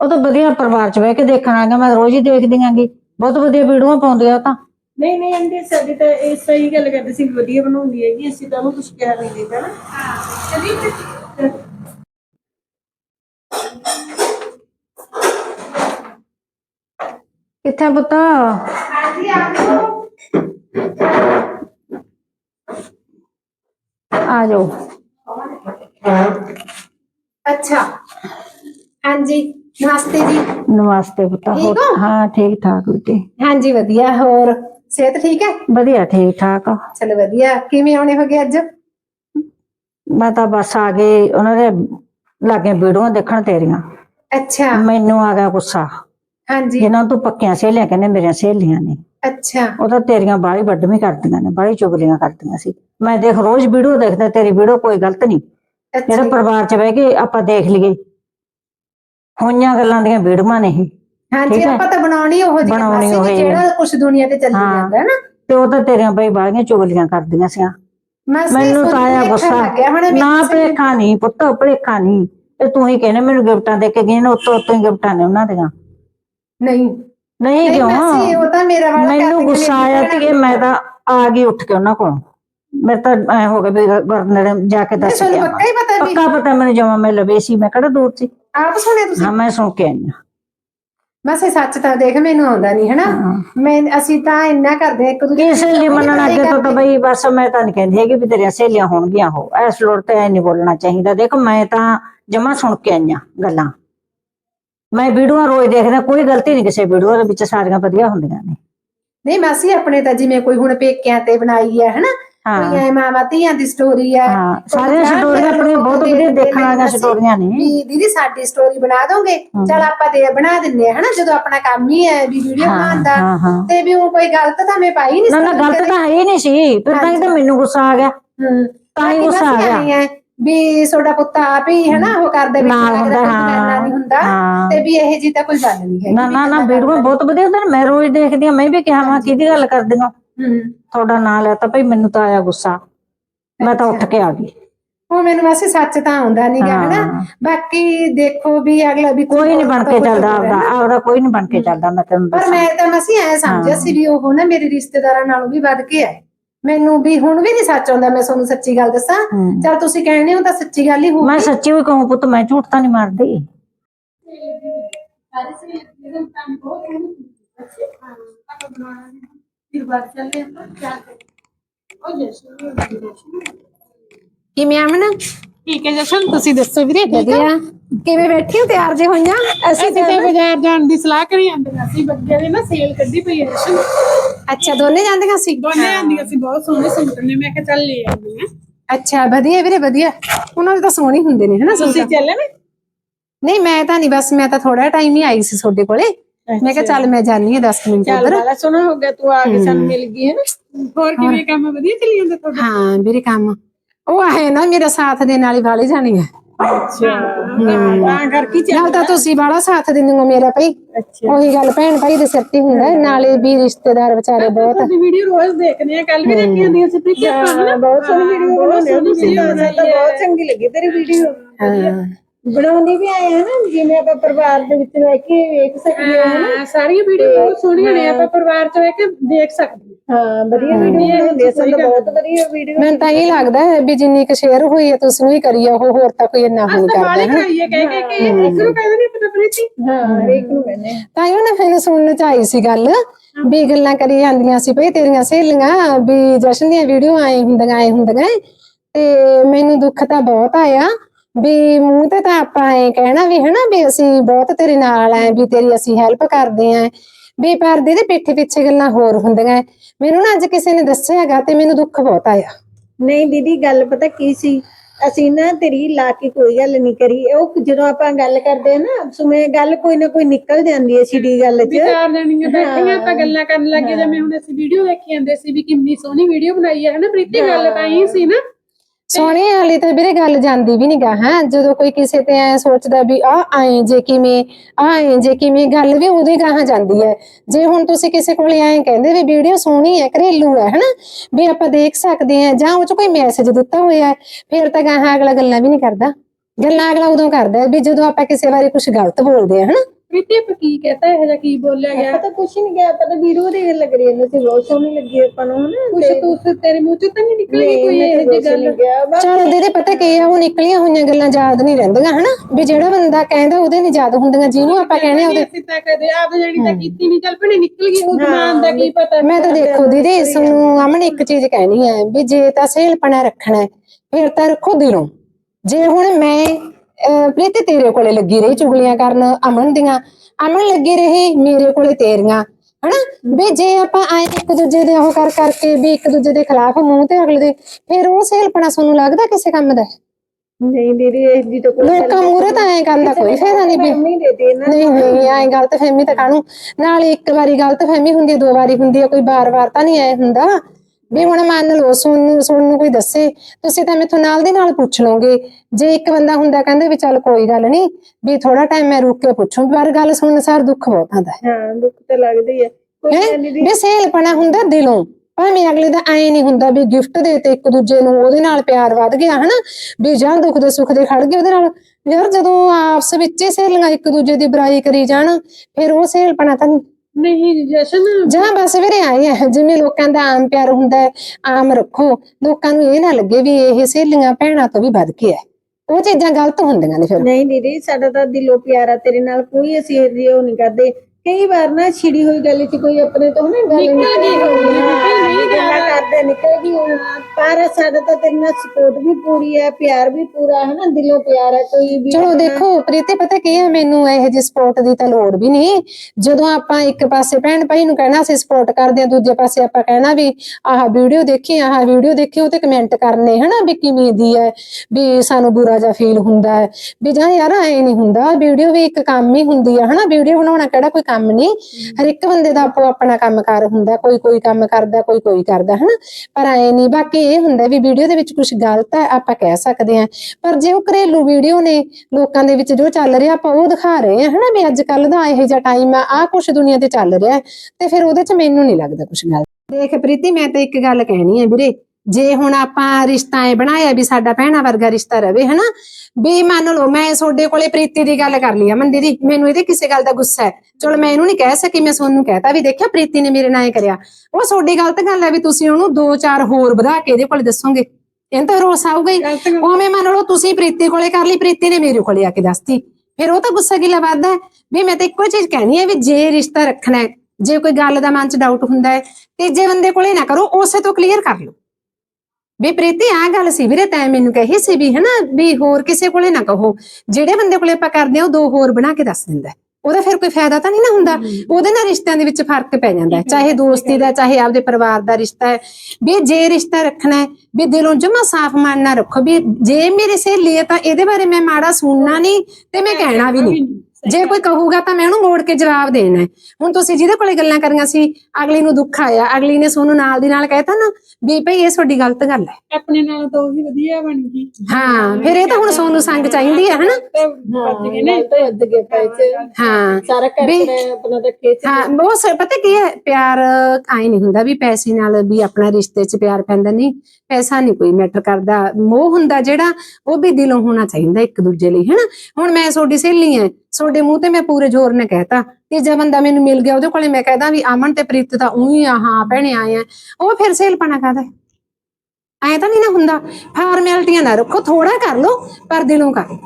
ਉਹ ਤਾਂ ਵਧੀਆ ਪਰਿਵਾਰ ਚ ਬਹਿ ਕੇ ਦੇਖਣ ਆ ਗਿਆ ਮੈਂ ਰੋਜ਼ ਹੀ ਦੇਖਦੀ ਆਂਗੀ। ਬਹੁਤ ਵਧੀਆ ਵੀਡੀਓ ਪਾਉਂਦੇ ਆ ਤਾਂ। ਨਹੀਂ ਨਹੀਂ ਆਂਟੀ ਸਾਡੀ ਤਾਂ ਇਹ ਸਹੀ ਗੱਲ ਕਰਦੇ ਸੀ ਵਧੀਆ ਬਣਾਉਂਦੀ ਹੈਗੀ ਅਸੀਂ ਤਾਂ ਉਹਨੂੰ ਕੁਝ ਕਹਿ ਨਹੀਂ ਦਿੱਤਾ ਨਾ। ਕਿੱਥੇ ਆ ਪੁੱਤ? ਆ ਜਾਓ। ਅੱਛਾ। ਹਾਂਜੀ ਨਮਸਤੇ ਜੀ। ਨਮਸਤੇ ਪੁੱਤ ਠੀਕ ਹੋ? ਹਾਂ ਠੀਕ ਠਾਕ ਬੇਟੇ। ਹਾਂਜੀ ਵਧੀਆ ਹੋਰ? ਸਿਹਤ ਠੀਕ ਹੈ? ਵਧੀਆ ਠੀਕ ਠਾਕ। ਚਲੋ ਵਧੀਆ। ਕਿਵੇਂ ਆਉਣੇ ਹੋਗੇ ਅੱਜ? ਮੈਂ ਤਾਂ ਬਸ ਆ ਗਈ ਉਹਨਾਂ ਦੇ ਲਾਗੇ ਵੀਡੀਓ ਦੇਖਣ ਤੇਰੀਆਂ। ਅੱਛਾ। ਮੈਨੂੰ ਆ ਗਿਆ ਗੁੱਸਾ। ਹਾਂਜੀ। ਜਿਹਨਾਂ ਤੂੰ ਪੱਕਿਆਂ ਸਹੇਲੀਆਂ ਕਹਿੰਦੇ ਮੇਰੀਆਂ ਸਹੇਲੀਆਂ ਨੇ। ਅੱਛਾ। ਉਹ ਤਾਂ ਤੇਰੀਆਂ ਬਾਹਲੀ ਵੱਡਵੀਂ ਕਰਦੀਆਂ ਨੇ ਬਾਹਲੀ ਚੁਗਲੀਆਂ ਕਰਦੀਆਂ ਸੀ। ਮੈਂ ਦੇਖ ਰੋਜ਼ ਵੀਡੀਓ ਦੇਖਦਾ ਤੇਰੀ ਵੀਡੀਓ ਕੋਈ ਗਲਤ ਨਹੀਂ। ਅੱਛਾ ਜਿਹੜੇ ਪਰਿਵਾਰ ਚ ਬਹਿ ਕੇ ਆਪਾਂ ਦੇਖ ਲਈਏ। ਹੋਈਆਂ ਗੱਲਾਂ ਦੀਆਂ ਵੀਡੀਓਆਂ ਨੇ ਇਹ। ਹਾਂਜੀ ਠੀਕ ਹੈ। ਆਪਾਂ ਤਾਂ ਬਣਾਉਣੀ ਉਹ ਜਿਹੀ ਬਣਾਉਣੀ ਮਾਸੀ ਉਹੀ ਵੀ ਹੈ। ਜਿਹੜਾ ਕੁਝ ਦੁਨੀਆ ਤੇ ਚੱਲੀ ਹਾਂ। ਜਾਂਦਾ ਹੈ ਨਾ। ਤੇ ਉਹ ਤਾਂ ਤੇਰੀਆਂ ਬਈ ਬਾਹਲੀਆਂ ਚੁਗਲੀਆਂ ਕਰਦੀਆਂ ਸੀ ਮੈਨੂੰ ਤਾਂ ਆਇਆ ਕੇ ਗੁੱਸਾ। ਲੱਗਿਆ ਹੋਣਾ ਵੀ ਨਾ ਕਿਸੇ ਨੇ- ਨਹੀਂ ਪੁੱਤ ਭਲੇਖਾ ਨਹੀਂ। ਇਹ ਤੂੰ ਹੀ ਕਹਿੰਦੇ ਮੈਨੂੰ ਗਿਫਟਾਂ ਦੇ ਕੇ ਗਏ ਨੇ ਉੱਤੋਂ ਉੱਤੋਂ ਹੀ ਗਿਫਟਾਂ ਨੇ ਉਹਨਾਂ ਦੀਆਂ। ਨਹੀਂ। ਨਹੀਂ ਨਹੀਂ ਕਿਉਂ? ਉਹ ਤਾਂ ਮੇਰਾ ਵਾਲਾ ਮੈਨੂੰ ਗੁੱਸਾ ਆਇਆ ਤੇ ਮੈਂ ਤਾਂ ਆ ਗਈ ਉੱਠ ਕੇ ਉਹਨਾਂ ਕੋਲ। ਮੇਰੇ ਤਾਂ ਐ ਹੋ ਗਿਆ ਵੀ ਜਾ ਕੇ ਦੱਸ ਕੇ ਤੁਹਾਨੂੰ ਆਵਾਂ ਪੱਕਾ ਹੀ ਪਤਾ ਵੀ ਪੱਕਾ ਪਤਾ ਮੈਨੂੰ ਜਮਾ ਮੈਂ ਲਵੇ ਸੀ ਮੈਂ ਕਿਹੜਾ ਦੂਰ ਸੀ। ਆਪ ਸੁਣਿਆ ਤੁਸੀਂ? ਹਾਂ ਮੈਂ ਸੁਣ ਕੇ ਆਈ ਹਾਂ। ਬਸ ਇਹ ਸੱਚ ਤਾਂ ਦੇਖ ਮੈਨੂੰ ਆਉਂਦਾ ਨਹੀਂ ਹਨਾ? ਮੈਂ ਅਸੀਂ ਤਾਂ ਇੰਨਾ ਕਰਦੇ ਹਾਂ ਇੱਕ ਦੂਜੇ ਕੀ ਸਹੇਲੀ ਮੰਨਣ ਅੱਗੇ ਤੋਂ ਤਾਂ ਬਈ ਬਸ ਮੈਂ ਤਾਂ ਨਹੀਂ ਕਹਿੰਦੀ ਹੈਗੀ ਵੀ ਤੇਰੀਆਂ ਸਹੇਲੀਆਂ ਹੋਣਗੀਆਂ ਹੋ ਐਸ ਲੋੜ ਤੇ ਐ ਨਹੀਂ ਬੋਲਣਾ ਚਾਹੀਦਾ। ਦੇਖ ਮੈਂ ਤਾਂ ਜਮਾ ਸੁਣ ਕੇ ਆਈਆਂ ਗੱਲਾਂ। ਮੈਂ ਵੀਡੀਓ ਰੋਜ਼ ਦੇਖਦਾ ਕੋਈ ਗਲਤੀ ਨਹੀਂ ਕਿਸੇ ਵੀਡੀਓ ਦੇ ਵਿੱਚ ਸਾਰੀਆਂ ਵਧੀਆ ਹੁੰਦੀਆਂ ਨੇ। ਨਹੀਂ ਮਾਸੀ ਆਪਣੇ ਤਾਂ ਜਿਵੇਂ ਕੋਈ ਹੁਣ ਪੇਕਿਆਂ ਤੇ ਬਣਾਈ ਹੈ ਹਨਾ? ਹਾਂ। ਕੋਈ ਐ ਮਾਮਾ ਧੀਆਂ ਦੀ ਸਟੋਰੀ ਹੈ ਹਾਂ ਸਾਰੀਆਂ ਸਟੋਰੀਆਂ ਆਪਣੀਆਂ ਬਹੁਤ ਵਧੀਆ ਦੇਖਣ ਵਾਲੀਆਂ ਸਟੋਰੀਆਂ ਨੇ। ਵੀ ਦੀਦੀ ਸਾਡੀ ਸਟੋਰੀ ਬਣਾ ਦੋਗੇ? ਚਲ ਆਪਾਂ ਤੇ ਬਣਾ ਦਿੰਨੇ ਆ ਹਨਾ? ਜਦੋਂ ਆਪਣਾ ਕੰਮ ਹੀ ਹੈ ਵੀ ਵੀਡੀਓ ਬਣਾਉਣ ਦਾ। ਹਾਂ ਹਾਂ। ਤੇ ਵੀ ਉਹ ਕੋਈ ਗਲਤ ਤਾਂ ਮੈਂ ਪਾਈ ਨਹੀਂ ਨਾ ਨਾ ਗਲਤ ਤਾਂ ਹੈ ਹੀ ਨਹੀਂ ਸੀ। ਫਿਰ ਤਾਂ ਹੀ ਤਾਂ ਮੈਨੂੰ ਗੁੱਸਾ ਆ ਗਿਆ। ਹੂੰ। ਤਾਂ ਹੀ ਗੁੱਸਾ ਆ ਗਿਆ। ਵੀ ਤੁਹਾਡਾ ਪੁੱਤ ਆਪ ਹੀ ਹਨਾ ਉਹ ਕਰਦਾ ਵੀ ਲੱਗਦਾ ਹੁੰਦਾ, ਕਰਨਾ ਨਹੀਂ ਹੁੰਦਾ। ਹਾਂ। ਤੇ ਵੀ ਇਹ ਜੀ ਤਾਂ ਕੋਈ ਗੱਲ ਨਹੀਂ ਹੈ ਨਾ ਨਾ ਨਾ ਵੀਡੀਓ ਬਹੁਤ ਵਧੀਆ ਹੁੰਦੀਆਂ ਨੇ ਮੈਂ ਰੋਜ਼ ਦੇਖਦੀ ਆ ਮੈਂ ਵੀ ਕਿਹਾ ਮੈਂ ਕਿਹਦੀ ਗੱਲ ਕਰਦੀ ਹਾਂ ਹੂੰ? ਤੁਹਾਡਾ ਨਾਂ ਲੈ ਤਾਂ ਭਈ ਮੈਨੂੰ ਤਾਂ ਆਇਆ ਗੁੱਸਾ। ਮੈਂ ਤਾਂ ਉੱਠ ਕੇ ਆ ਗਈ। ਉਹ ਮੈਨੂੰ ਵੈਸੇ ਸੱਚ ਤਾਂ ਆਉਂਦਾ ਨਹੀਂ ਗਾ ਹਨਾ। ਬਾਕੀ ਦੇਖੋ ਵੀ ਅਗਲਾ ਵੀ ਕੋਈ ਨਹੀਂ ਬਣ ਕੇ ਚੱਲਦਾ ਆਪਦਾ ਆਪਦਾ ਕੋਈ ਨਹੀਂ ਬਣ ਕੇ ਚੱਲਦਾ ਮੈਂ ਤੈਨੂੰ ਪਰ ਮੈਂ ਤਾਂ ਮਸੀ ਐ ਸਮਝਿਆ ਸੀ ਵੀ ਉਹ ਨਾ ਮੇਰੇ ਰਿਸ਼ਤੇਦਾਰਾਂ ਨਾਲੋਂ ਵੀ ਵੱਧ ਕੇ ਹੈ ਮੈਨੂੰ ਵੀ ਹੁਣ ਵੀ ਨਹੀਂ ਸੱਚ ਆਉਂਦਾ ਮੈਂ ਤੁਹਾਨੂੰ ਸੱਚੀ ਗੱਲ ਦੱਸਾਂ। ਚਲ ਤੁਸੀਂ ਕਹਿੰਦੇ ਹੋ ਤਾਂ ਸੱਚੀ ਗੱਲ ਹੀ ਹੋਊਗੀ। ਮੈਂ ਸੱਚੀ ਵੀ ਕਹੂੰ ਪੁੱਤ ਮੈਂ ਝੂਠ ਤਾਂ ਨਹੀਂ ਮਾਰਦੀ। ਕਿਵੇਂ ਆਮਨ ਠੀਕ ਹੈ ਜਸ਼ਨ ਤੁਸੀਂ ਦੱਸੋ ਵੀਰੇ ਵਧੀਆ ਕਿਵੇਂ ਬੈਠੀ ਹੋ ਤਿਆਰ ਜੇ ਹੋਈਆਂ ਅਸੀਂ ਅਸੀਂ ਤੇ ਬਾਜ਼ਾਰ ਜਾਣ ਦੀ ਸਲਾਹ ਕਰੀ ਜਾਂਦੇ ਸੀ ਬੱਚਿਆਂ ਨੇ ਨਾ ਸੇਲ ਕੱਢੀ ਪਈ ਹੈ ਜਸ਼ਨ ਅੱਛਾ ਦੋਨੇ ਜਾਂਦੀਆਂ ਸੀ ਦੋਨੇ ਆਂਦੀਆਂ ਸੀ ਬਹੁਤ ਸੋਹਣੇ ਸੂਟ ਨੇ ਮੈਂ ਕਿਹਾ ਚੱਲ ਲੈ ਆਉਂਦੀ ਹਾਂ ਅੱਛਾ ਵਧੀਆ ਵੀਰੇ ਵਧੀਆ ਉਹਨਾਂ ਦੇ ਤਾਂ ਸੋਹਣੇ ਹੁੰਦੇ ਨੇ ਹਨਾ ਸੂਟ ਤੁਸੀਂ ਚੱਲੇ ਨਾ ਨਹੀਂ ਮੈਂ ਤਾਂ ਨਹੀਂ ਬਸ ਮੈਂ ਤਾਂ ਥੋੜਾ ਟਾਈਮ ਹੀ ਆਈ ਸੀ ਤੁਹਾਡੇ ਕੋਲੇ ਮੈਂ ਕਿਹਾ ਚੱਲ ਮੈਂ ਜਾਨੀ ਆ 10 ਮਿੰਟ ਚੱਲ ਉਧਰ। ਵਾਲਾ ਸੋਹਣਾ ਹੋ ਗਿਆ ਤੂੰ ਆ ਕੇ ਸਾਨੂੰ ਮਿਲ ਗਈ ਹੈ ਨਾ। ਹੋਰ ਕਿਵੇਂ ਕੰਮ ਵਧੀਆ ਚੱਲੀ ਜਾਂਦਾ ਤੁਹਾਡਾ? ਹਾਂ ਵੀਰੇ ਕੰਮ। ਉਹ ਆਏ ਨਾ ਮੇਰਾ ਸਾਥ ਦੇਣ ਵਾਲੀ ਵਾਲੀ ਜਾਣੀ ਹੈ ਅੱਛਾ। ਤਾਂ ਕਰਕੇ ਚੱਲ ਨਾਲ ਤਾਂ ਤੁਸੀਂ ਬਾਹਲਾ ਸਾਥ ਦਿੰਦੇ ਹੋ ਮੇਰਾ ਭਈ। ਅੱਛਾ। ਉਹੀ ਗੱਲ ਭੈਣ ਭਾਈ ਦੇ ਸਿਰ ਤੇ ਹੁੰਦਾ ਹੈ, ਨਾਲੇ ਵੀ ਰਿਸ਼ਤੇਦਾਰ ਵਿਚਾਰੇ ਬਹੁਤ। ਤੁਹਾਡੀ ਵੀਡੀਓ ਰੋਜ਼ ਦੇਖਦੇ ਆ ਕੱਲ ਵੀ ਦੇਖੀ ਜਾਂਦੀ ਸੀ ਪ੍ਰੀਤੀ ਆਪਾਂ ਬਹੁਤ ਸੋਹਣੀ ਵੀਡੀਓ ਬਣਾਉਂਦੇ ਹੋ ਤੁਸੀਂ। ਬਹੁਤ ਚੰਗੀ ਲੱਗੀ ਤੇਰੀ ਵੀਡੀਓ। ਹਾਂ। ਬਣਾਉਂਦੀ ਵੀ ਆਏ ਆ ਨਾ ਜਿਵੇਂ ਆਪਾਂ ਪਰਿਵਾਰ ਦੇ ਵਿੱਚ ਰਹਿ ਕੇ ਵੇਖ ਸਕਦੇ ਹਾਂ ਨਾ। ਸਾਰੀਆਂ ਵੀਡੀਓ ਬਹੁਤ ਸੋਹਣੀਆਂ ਨੇ ਆਪਾਂ ਪਰਿਵਾਰ ਚ ਰਹਿ ਕੇ ਦੇਖ ਸਕਦੇ ਹਾਂ ਵਧੀਆ ਵੀਡੀਓ ਬਣਾਉਂਦੇ ਆ ਸਾਨੂੰ ਬਹੁਤ ਵਧੀਆ ਵੀਡੀਓ ਮੈਨੂੰ ਤਾਂ ਇਹ ਲੱਗਦਾ ਹੈ ਵੀ ਜਿੰਨੀ ਕੁ ਸ਼ੇਅਰ ਹੋਈ ਹੈ ਤੁਸੀਂ ਵੀ ਕਰੀ ਆ ਉਹ ਹੋਰ ਤਾਂ ਕੋਈ ਇੰਨਾ ਹੋ ਨਹੀਂ ਕਰਦਾ ਵਾਲੀ ਹੈ ਕਰਾਈਏ ਕਹਿ ਕੇ ਕਿ ਇੱਕ ਨੂੰ ਕਹਿੰਦੇ ਨਹੀਂ ਪਤਾ ਪ੍ਰੀਤੀ ਹਾਂ ਇੱਕ ਨੂੰ ਕਹਿੰਦੇ ਤਾਂ ਹੀ ਉਹਨੇ ਮੈਨੂੰ ਸੁਣਨ ਚ ਆਈ ਸੀ ਗੱਲ ਵੀ ਗੱਲਾਂ ਕਰੀ ਜਾਂਦੀਆਂ ਸੀ ਭਈ ਤੇਰੀਆਂ ਸਹੇਲੀਆਂ ਵੀ ਜਸ਼ਨ ਦੀਆਂ ਵੀਡੀਓ ਆਏ ਹੁੰਦੀਆਂ ਆਏ ਹੁੰਦੀਆਂ। ਤੇ ਮੈਨੂੰ ਦੁੱਖ ਤਾਂ ਬਹੁਤ ਆਇਆ ਵੀ ਮੂੰਹ ਤੇ ਤਾਂ ਆਪਾਂ ਐ ਕਹਿਣਾ ਵੀ ਹਨਾ ਵੀ ਅਸੀਂ ਬਹੁਤ ਤੇਰੇ ਨਾਲ ਐ ਵੀ ਤੇਰੀ ਅਸੀਂ ਹੈਲਪ ਕਰਦੇ ਆਂ ਵੀ ਪਰ ਦੇ ਪਿੱਠੇ ਪਿੱਛੇ ਗੱਲਾਂ ਹੋਰ ਹੁੰਦੀਆਂ ਮੈਨੂੰ ਨਾ ਅੱਜ ਕਿਸੇ ਨੇ ਦੱਸਿਆਗਾ ਤੇ ਮੈਨੂੰ ਦੁੱਖ ਬਹੁਤ ਆਇਆ। ਨਹੀਂ ਦੀਦੀ ਗੱਲ ਪਤਾ ਕੀ ਸੀ? ਅਸੀਂ ਨਾ ਤੇਰੀ ਲਾ ਕੇ ਕੋਈ ਗੱਲ ਨਹੀਂ ਕਰੀ। ਉਹ ਜਦੋਂ ਆਪਾਂ ਗੱਲ ਕਰਦੇ ਆ ਨਾ ਸੁਮੇ ਗੱਲ ਕੋਈ ਨਾ ਕੋਈ ਨਿਕਲ ਜਾਂਦੀ ਹੈ ਸਿੱਧੀ ਗੱਲ 'ਚ। ਚਾਰ ਜਣੀਆਂ ਬੈਠੀਆਂ ਆਪਾਂ ਗੱਲਾਂ ਕਰਨ ਲੱਗੇ ਜਿਵੇਂ ਹੁਣ ਅਸੀਂ ਵੀਡੀਓ ਵੇਖੀ ਜਾਂਦੇ ਸੀ ਵੀ ਕਿੰਨੀ ਸੋਹਣੀ ਵੀਡੀਓ ਬਣਾਈ ਹੈ ਹਨਾ ਪ੍ਰੀਤੀ ਗੱਲ ਤਾਂ ਹੀ। ਸੀ ਨਾ। ਸੋਹਣੀ ਵਾਲੀ ਤਾਂ ਵੀਰੇ ਗੱਲ ਜਾਂਦੀ ਵੀ ਨਹੀਂ ਗਾ ਹਾਂ? ਜਦੋਂ ਕੋਈ ਕਿਸੇ ਤੇ ਐ ਸੋਚਦਾ ਵੀ ਆ ਆਏ ਜੇ ਕਿਵੇਂ ਆਏ ਜੇ ਕਿਵੇਂ, ਗੱਲ ਵੀ ਉਹਦੇ ਗਾਹਾਂ ਜਾਂਦੀ ਹੈ ਜੇ ਹੁਣ ਤੁਸੀਂ ਕਿਸੇ ਕੋਲੇ ਆਏ ਕਹਿੰਦੇ ਵੀ ਵੀਡੀਓ ਸੋਹਣੀ ਹੈ ਘਰੇਲੂ ਹੈ ਹਨਾ? ਵੀ ਆਪਾਂ ਦੇਖ ਸਕਦੇ ਆ ਜਾਂ ਉਹ ਚ ਕੋਈ ਮੈਸੇਜ ਦਿੱਤਾ ਹੋਇਆ ਹੈ ਫਿਰ ਤਾਂ ਗਾਹਾਂ ਅਗਲਾ ਗੱਲਾਂ ਵੀ ਨਹੀਂ ਕਰਦਾ। ਗੱਲਾਂ ਅਗਲਾ ਉਦੋਂ ਕਰਦਾ ਵੀ ਜਦੋਂ ਆਪਾਂ ਕਿਸੇ ਬਾਰੇ ਕੁਝ ਗਲਤ ਬੋਲਦੇ ਆ, ਹਨਾ? ਪ੍ਰੀਤੀ ਆਪਾਂ ਕੀ ਕਹਤਾ ਇਹ ਜਿਹਾ ਕੀ ਬੋਲਿਆ ਗਿਆ? ਪਤਾ ਕੁਛ ਨਹੀਂ ਗਿਆ ਪਤਾ ਵੀਡੀਓ ਦੀ ਗੱਲ ਕਰੀ ਜਾਂਦੇ ਸੀ ਬਹੁਤ ਸੋਹਣੀ ਲੱਗੀ ਆਪਾਂ ਨੂੰ ਹਨਾ ਕੁਛ ਤੂੰ ਫਿਰ ਤੇਰੇ ਮੂੰਹ ਚੋਂ ਤਾਂ ਨਹੀਂ ਨਿਕਲੀ ਕੋਈ ਇਹ ਜਿਹੀ ਗੱਲ? ਗਿਆ ਬਸ। ਚਲ ਦੀਦੀ ਪਤਾ ਕੀ ਆ ਉਹ ਨਿਕਲੀਆਂ ਹੋਈਆਂ ਗੱਲਾਂ ਯਾਦ ਨਹੀਂ ਰਹਿੰਦੀਆਂ ਹਨਾ? ਵੀ ਜਿਹੜਾ ਬੰਦਾ ਕਹਿੰਦਾ ਉਹਦੇ ਨਹੀਂ ਯਾਦ ਹੁੰਦੀਆਂ ਜਿਹਨੂੰ ਆਪਾਂ ਕਹਿੰਦੇ ਆ ਉਹਦੇ। ਅਸੀਂ ਤਾਂ ਕਦੇ ਆਪ ਜਿਹੜੀ ਤਾਂ ਕੀਤੀ ਨਹੀਂ ਚੱਲ ਭਣੇ ਨਿਕਲ ਗਈ ਉਹ ਜ਼ਮਾਨ ਦਾ ਕੀ ਪਤਾ? ਮੈਂ ਤਾਂ ਦੇਖੋ ਦੀਦੀ ਸਾਨੂੰ ਅਮਨ ਇੱਕ ਚੀਜ਼ ਕਹਿਣੀ ਹੈ ਵੀ ਜੇ ਤਾਂ ਸਹੇਲਪਣਾ ਰੱਖਣਾ ਹੈ ਫਿਰ ਤਾਂ ਰੱਖੋ ਦਿਲੋਂ। ਜੇ ਹੁਣ ਮੈਂ ਪ੍ਰੀਤੀ ਤੇਰੇ ਕੋਲੇ ਲੱਗੀ ਰਹੀ ਚੁਗਲੀਆਂ ਕਰਨ ਅਮਨ ਦੀਆਂ। ਅਮਨ ਲੱਗੀ ਰਹੀ ਮੇਰੇ ਕੋਲੇ ਤੇਰੀਆਂ। ਹਨਾ? ਵੀ ਜੇ ਆਪਾਂ ਆਏ ਇੱਕ ਦੂਜੇ ਦੇ ਉਹ ਕਰ ਕਰਕੇ ਵੀ ਇੱਕ ਦੂਜੇ ਦੇ ਖਿਲਾਫ ਮੂੰਹ ਤੇ ਅਗਲੇ ਦੇ ਫਿਰ ਉਹ ਸਹੇਲਪਣਾ ਤੁਹਾਨੂੰ ਲੱਗਦਾ ਕਿਸੇ ਕੰਮ ਦਾ? ਨਹੀਂ ਦੀਦੀ ਇਹ ਜੀ ਤਾਂ ਕੋਈ ਲੋਕਾਂ ਮੂਹਰੇ ਤਾਂ ਐਂ ਕਰਨ ਦਾ ਕੋਈ ਫਾਇਦਾ ਨਹੀਂ ਵੀ ਨਹੀਂ ਦੇਦੇ ਨਾ ਨਹੀਂ ਨਹੀਂ ਐ ਗਲਤ ਫਹਿਮੀ ਤਾਂ ਕਾਹਨੂੰ? ਨਾਲ ਇੱਕ ਵਾਰੀ ਗਲਤ ਫਹਿਮੀ ਹੁੰਦੀ ਹੈ ਦੋ ਵਾਰੀ ਹੁੰਦੀ ਹੈ ਕੋਈ ਬਾਰ-ਬਾਰ ਤਾਂ ਨਹੀਂ ਐ ਹੁੰਦਾ। ਵੀ ਹੁਣ ਮੰਨ ਲਓ ਸੁਣ ਸੁਣ ਨੂੰ ਕੋਈ ਦੱਸੇ ਤੁਸੀਂ ਤਾਂ ਮੈਥੋਂ ਨਾਲ ਦੀ ਨਾਲ ਪੁੱਛ ਲਓਗੇ। ਜੇ ਇੱਕ ਬੰਦਾ ਹੁੰਦਾ ਕਹਿੰਦੇ ਵੀ ਚੱਲ ਕੋਈ ਗੱਲ ਨਹੀਂ ਵੀ ਥੋੜਾ ਟਾਈਮ ਮੈਂ ਰੁਕ ਕੇ ਪੁੱਛੂੰ ਪਰ ਗੱਲ ਸੁਣਨ ਸਾਰ ਦੁੱਖ ਬਹੁਤ ਆਉਂਦਾ ਹੈ। ਹਾਂ ਦੁੱਖ ਤਾਂ ਲੱਗਦਾ ਹੀ ਵੀ ਹੁੰਦਾ ਦਿਲੋਂ। ਭਾਵੇਂ ਅਗਲੇ ਦਾ ਐ ਨਹੀਂ ਹੁੰਦਾ ਵੀ ਗਿਫਟ ਦੇ ਤੇ ਇੱਕ ਦੂਜੇ ਨੂੰ ਉਹਦੇ ਨਾਲ ਪਿਆਰ ਵੱਧ ਗਿਆ ਹਨਾ? ਵੀ ਜਾਂ ਦੁੱਖ ਦੇ ਸੁੱਖ ਦੇ ਖੜ ਗਏ ਉਹਦੇ ਨਾਲ। ਯਾਰ ਜਦੋਂ ਆਪਸ ਵਿੱਚ ਹੀ ਸਹੇਲੀਆਂ ਇੱਕ ਦੂਜੇ ਦੀ ਬੁਰਾਈ ਕਰੀ ਜਾਣ ਫਿਰ ਉਹ ਸਹੇਲਪਣਾ ਤਾਂ ਨਹੀਂ ਨਹੀਂ ਜਸ਼ਨ। ਜਾਂ ਬਸ ਵੀਰੇ ਆਏ ਆ ਜਿਵੇਂ ਲੋਕਾਂ ਦਾ ਆਮ ਪਿਆਰ ਹੁੰਦਾ ਹੈ ਆਮ ਰੱਖੋ। ਲੋਕਾਂ ਨੂੰ ਇਹ ਨਾ ਲੱਗੇ ਵੀ ਇਹ ਸਹੇਲੀਆਂ ਭੈਣਾਂ ਤੋਂ ਵੀ ਵੱਧ ਕੇ ਹੈ। ਉਹ ਚੀਜ਼ਾਂ ਗਲਤ ਹੁੰਦੀਆਂ ਨੇ ਫਿਰ। ਨਹੀਂ ਦੀਦੀ ਸਾਡਾ ਤਾਂ ਦਿਲੋਂ ਪਿਆਰਾ ਤੇਰੇ ਨਾਲ ਕੋਈ ਅਸੀਂ ਉਹ ਨਹੀਂ ਕਰਦੇ। ਕਈ ਵਾਰ ਨਾ ਛਿੜੀ ਹੋਈ ਗੱਲ 'ਚ ਕੋਈ ਆਪਣੇ ਤੋਂ ਨਾ ਗੱਲ ਨਿਕਲ ਗਈ ਨਹੀਂ ਗੱਲਾਂ। ਕਰਦੇ ਨਿਕਲ ਗਈ। ਪਰ ਸਾਡਾ ਤਾਂ ਤੇਰੇ ਨਾਲ ਸਪੋਰਟ ਵੀ ਪੂਰੀ ਹੈ ਪਿਆਰ ਵੀ ਪੂਰਾ ਹੈ ਨਾ ਦਿਲੋਂ ਪਿਆਰ ਹੈ ਕੋਈ ਵੀ ਚਲੋ ਦੇਖੋ ਪ੍ਰੀਤੀ ਪਤਾ ਕੀ ਹੈ ਮੈਨੂੰ ਇਹੋ ਜਿਹੀ ਸਪੋਰਟ ਦੀ ਤਾਂ ਲੋੜ ਵੀ ਨਹੀਂ। ਜਦੋਂ ਆਪਾਂ ਇੱਕ ਪਾਸੇ ਭੈਣ ਭਾਈ ਨੂੰ ਕਹਿਣਾ ਅਸੀਂ ਸਪੋਰਟ ਕਰਦੇ ਆ ਦੂਜੇ ਪਾਸੇ ਆਪਾਂ ਕਹਿਣਾ ਵੀ ਆਹ ਵੀਡੀਓ ਦੇਖੀ ਆਹ ਵੀਡੀਓ ਦੇਖੀ ਉਹ ਤੇ ਕਮੈਂਟ ਕਰਨੇ ਹਨਾ? ਵੀ ਕਿਵੇਂ ਦੀ ਹੈ ਵੀ ਸਾਨੂੰ ਬੁਰਾ ਜਿਹਾ ਫੀਲ ਹੁੰਦਾ ਹੈ। ਵੀ ਜਾਂ ਯਾਰ ਐ ਨਹੀਂ ਹੁੰਦਾ। ਵੀਡੀਓ ਵੀ ਇੱਕ ਕੰਮ ਹੀ ਹੁੰਦੀ ਆ ਹਨਾ? ਵੀਡੀਓ ਬਣਾਉਣਾ ਕਿਹੜਾ ਕੋਈ ਕੰਮ ਨਹੀਂ ਹਰ ਇੱਕ ਬੰਦੇ ਦਾ ਆਪੋ ਆਪਣਾ ਕੰਮਕਾਰ ਹੁੰਦਾ, ਕੋਈ ਕੋਈ ਕੰਮ ਕਰਦਾ, ਕੋਈ ਕੋਈ ਕਰਦਾ, ਹਨਾ। ਪਰ ਐ ਨਹੀਂ ਬਾਕੀ ਇਹ ਹੁੰਦਾ ਵੀ ਵੀਡੀਓ ਦੇ ਵਿੱਚ ਕੁਝ ਗਲਤ ਹੈ, ਆਪਾਂ ਕਹਿ ਸਕਦੇ ਹਾਂ। ਪਰ ਜੇ ਉਹ ਘਰੇਲੂ ਵੀਡੀਓ ਨੇ, ਲੋਕਾਂ ਦੇ ਵਿੱਚ ਜੋ ਚੱਲ ਰਿਹਾ, ਆਪਾਂ ਉਹ ਦਿਖਾ ਰਹੇ ਹਾਂ, ਹਨਾ, ਵੀ ਅੱਜ ਕੱਲ ਦਾ ਇਹੋ ਜਿਹਾ ਟਾਈਮ ਆ ਆ ਕੁਝ ਦੁਨੀਆ ਤੇ ਚੱਲ ਰਿਹਾ ਤੇ ਫਿਰ ਉਹਦੇ ਚ ਮੈਨੂੰ ਨਹੀਂ ਲੱਗਦਾ ਕੁਝ ਗਲਤ। ਦੇਖ ਪ੍ਰੀਤੀ, ਮੈਂ ਤਾਂ ਇੱਕ ਗੱਲ ਕਹਿਣੀ ਹੈ ਵੀਰੇ। ਜੇ ਹੁਣ ਆਪਾਂ ਰਿਸ਼ਤਾ ਐ ਬਣਾਇਆ ਵੀ ਸਾਡਾ ਭੈਣਾ ਵਰਗਾ ਰਿਸ਼ਤਾ ਰਵੇ ਹਨਾ? ਵੀ ਮੰਨ ਲਓ ਮੈਂ ਤੁਹਾਡੇ ਕੋਲੇ ਪ੍ਰੀਤੀ ਦੀ ਗੱਲ ਕਰ ਲਈ ਆ ਮੰਦੀ ਦੀ ਮੈਨੂੰ ਇਹਦੇ ਕਿਸੇ ਗੱਲ ਦਾ ਗੁੱਸਾ ਹੈ। ਚਲੋ ਮੈਂ ਇਹਨੂੰ ਨਹੀਂ ਕਹਿ ਸਕੀ ਮੈਂ ਸੋਨੂੰ ਕਹਿਤਾ ਵੀ ਦੇਖਿਆ ਪ੍ਰੀਤੀ ਨੇ ਮੇਰੇ ਨਾਲ ਇਹ ਕਰਿਆ। ਉਹ ਤੁਹਾਡੀ ਗਲਤ ਗੱਲ ਹੈ ਵੀ ਤੁਸੀਂ ਉਹਨੂੰ ਦੋ ਚਾਰ ਹੋਰ ਵਧਾ ਕੇ ਇਹਦੇ ਕੋਲੇ ਦੱਸੋਗੇ। ਇਹਨਾਂ ਤਾਂ ਰੋਸ ਆਊਗਾ ਹੀ। ਉਵੇਂ ਮੰਨ ਲਓ ਤੁਸੀਂ ਪ੍ਰੀਤੀ ਕੋਲੇ ਕਰ ਲਈ ਪ੍ਰੀਤੀ ਨੇ ਮੇਰੇ ਕੋਲੇ ਆ ਕੇ ਦੱਸਤੀ। ਫਿਰ ਉਹ ਤਾਂ ਗੁੱਸਾ ਗਿਲਾ ਵੱਧਦਾ ਵੀ ਮੈਂ ਤਾਂ ਇੱਕੋ ਚੀਜ਼ ਕਹਿਣੀ ਹੈ ਵੀ ਜੇ ਰਿਸ਼ਤਾ ਰੱਖਣਾ ਹੈ ਜੇ ਕੋਈ ਗੱਲ ਦਾ ਮਨ ਚ ਡਾਊਟ ਹੁੰਦਾ ਹੈ ਤੀਜੇ ਬੰਦੇ ਕੋਲੇ ਨਾ ਕਰੋ ਉਸੇ ਤੋਂ ਕਲੀਅਰ ਕਰ ਲਓ। ਵੀ ਪ੍ਰੀਤੀ ਆ ਗੱਲ ਸੀ ਵੀਰੇ ਤੈਂ ਮੈਨੂੰ ਕਹੀ ਸੀ ਵੀ ਹਨਾ ਵੀ ਹੋਰ ਕਿਸੇ ਕੋਲੇ ਨਾ ਕਹੋ। ਜਿਹੜੇ ਬੰਦੇ ਕੋਲੇ ਆਪਾਂ ਕਰਦੇ ਆ ਉਹ ਦੋ ਹੋਰ ਬਣਾ ਕੇ ਦੱਸ ਦਿੰਦਾ। ਉਹਦਾ ਫਿਰ ਕੋਈ ਫਾਇਦਾ ਤਾਂ ਨਹੀਂ ਨਾ ਹੁੰਦਾ। ਉਹਦੇ ਨਾਲ ਰਿਸ਼ਤਿਆਂ ਦੇ ਵਿੱਚ ਫ਼ਰਕ ਪੈ ਜਾਂਦਾ ਹੈ। ਚਾਹੇ ਦੋਸਤੀ ਦਾ ਚਾਹੇ ਆਪਦੇ ਪਰਿਵਾਰ ਦਾ ਰਿਸ਼ਤਾ ਹੈ। ਵੀ ਜੇ ਰਿਸ਼ਤਾ ਰੱਖਣਾ ਹੈ ਵੀ ਦਿਲੋਂ ਜਮਾ ਸਾਫ਼ ਮਨ ਨਾਲ ਰੱਖੋ। ਵੀ ਜੇ ਮੇਰੀ ਸਹੇਲੀ ਹੈ ਤਾਂ ਇਹਦੇ ਬਾਰੇ ਮੈਂ ਮਾੜਾ ਸੁਣਨਾ ਨਹੀਂ ਤੇ ਮੈਂ ਕਹਿਣਾ ਵੀ ਨਹੀਂ। ਜੇ ਕੋਈ ਕਹੂਗਾ ਤਾਂ ਮੈਂ ਉਹਨੂੰ ਮੋੜ ਕੇ ਜਵਾਬ ਦੇਣਾ ਹੈ। ਹੁਣ ਤੁਸੀਂ ਜਿਹਦੇ ਕੋਲੇ ਗੱਲਾਂ ਕਰੀਆਂ ਸੀ ਅਗਲੀ ਨੂੰ ਦੁੱਖ ਆਇਆ ਅਗਲੀ ਨੇ ਸੋਨੂੰ ਨਾਲ ਦੀ ਨਾਲ ਕਹਿਤਾ ਨਾ ਵੀ ਭਈ ਇਹ ਤੁਹਾਡੀ ਗਲਤ ਗੱਲ ਹੈ। ਆਪਣੇ ਨਾਲ ਤਾਂ ਉਹੀ ਵਧੀਆ ਬਣ ਗਈ। ਹਾਂ ਫਿਰ ਇਹ ਤਾਂ ਹੁਣ ਸੋਨੂੰ ਸੰਗ ਚਾਹੀਦੀ ਹੈ ਹਨਾ? ਗਏ ਨੇ। ਤਾਂ ਅੱਧ ਹਾਂ ਸਾਰਾ ਵੀ- ਕਰ ਆਪਣਾ ਤਾਂ ਖੇਚ ਹਾਂ ਉਹ ਸ- ਪਤਾ ਕੀ ਹੈ ਪਿਆਰ ਆਈ ਨਹੀਂ ਹੁੰਦਾ ਵੀ ਪੈਸੇ ਨਾਲ ਵੀ ਆਪਣਾ ਰਿਸ਼ਤੇ 'ਚ ਪਿਆਰ ਪੈਂਦਾ ਨਹੀਂ। ਪੈਸਾ ਨਹੀਂ ਕੋਈ ਮੈਟਰ ਕਰਦਾ। ਮੋਹ ਹੁੰਦਾ ਜਿਹੜਾ ਉਹ ਵੀ ਦਿਲੋਂ ਹੋਣਾ ਚਾਹੀਦਾ ਇੱਕ ਦੂਜੇ ਲਈ ਹਨਾ? ਹੁਣ ਮੈਂ ਤੁਹਾਡੀ ਸਹੇਲੀ ਐ ਤੁਹਾਡੇ ਮੂੰਹ ਤੇ ਮੈਂ ਪੂਰੇ ਜ਼ੋਰ ਨਾਲ ਕਹਿਤਾ ਤੀਜਾ ਬੰਦਾ ਮੈਨੂੰ ਮਿਲ ਗਿਆ ਉਹਦੇ ਕੋਲੇ ਮੈਂ ਕਹਿਦਾ ਵੀ ਅਮਨ ਤੇ ਪ੍ਰੀਤ ਤਾਂ ਉਹੀ ਆ ਹਾਂ ਭੈਣੇ ਆਏ ਆ। ਉਹ ਫਿਰ ਸਹੇਲਪਣਾ ਕਰਦਾ ਐ ਤਾਂ ਨਹੀਂ ਨਾ ਹੁੰਦਾ ਫਾਰਮੈਲਿਟੀਆਂ ਨਾ ਰੱਖੋ ਥੋੜਾ ਕਰ ਲਓ ਪਰ ਦਿਲੋਂ ਕਰੋ।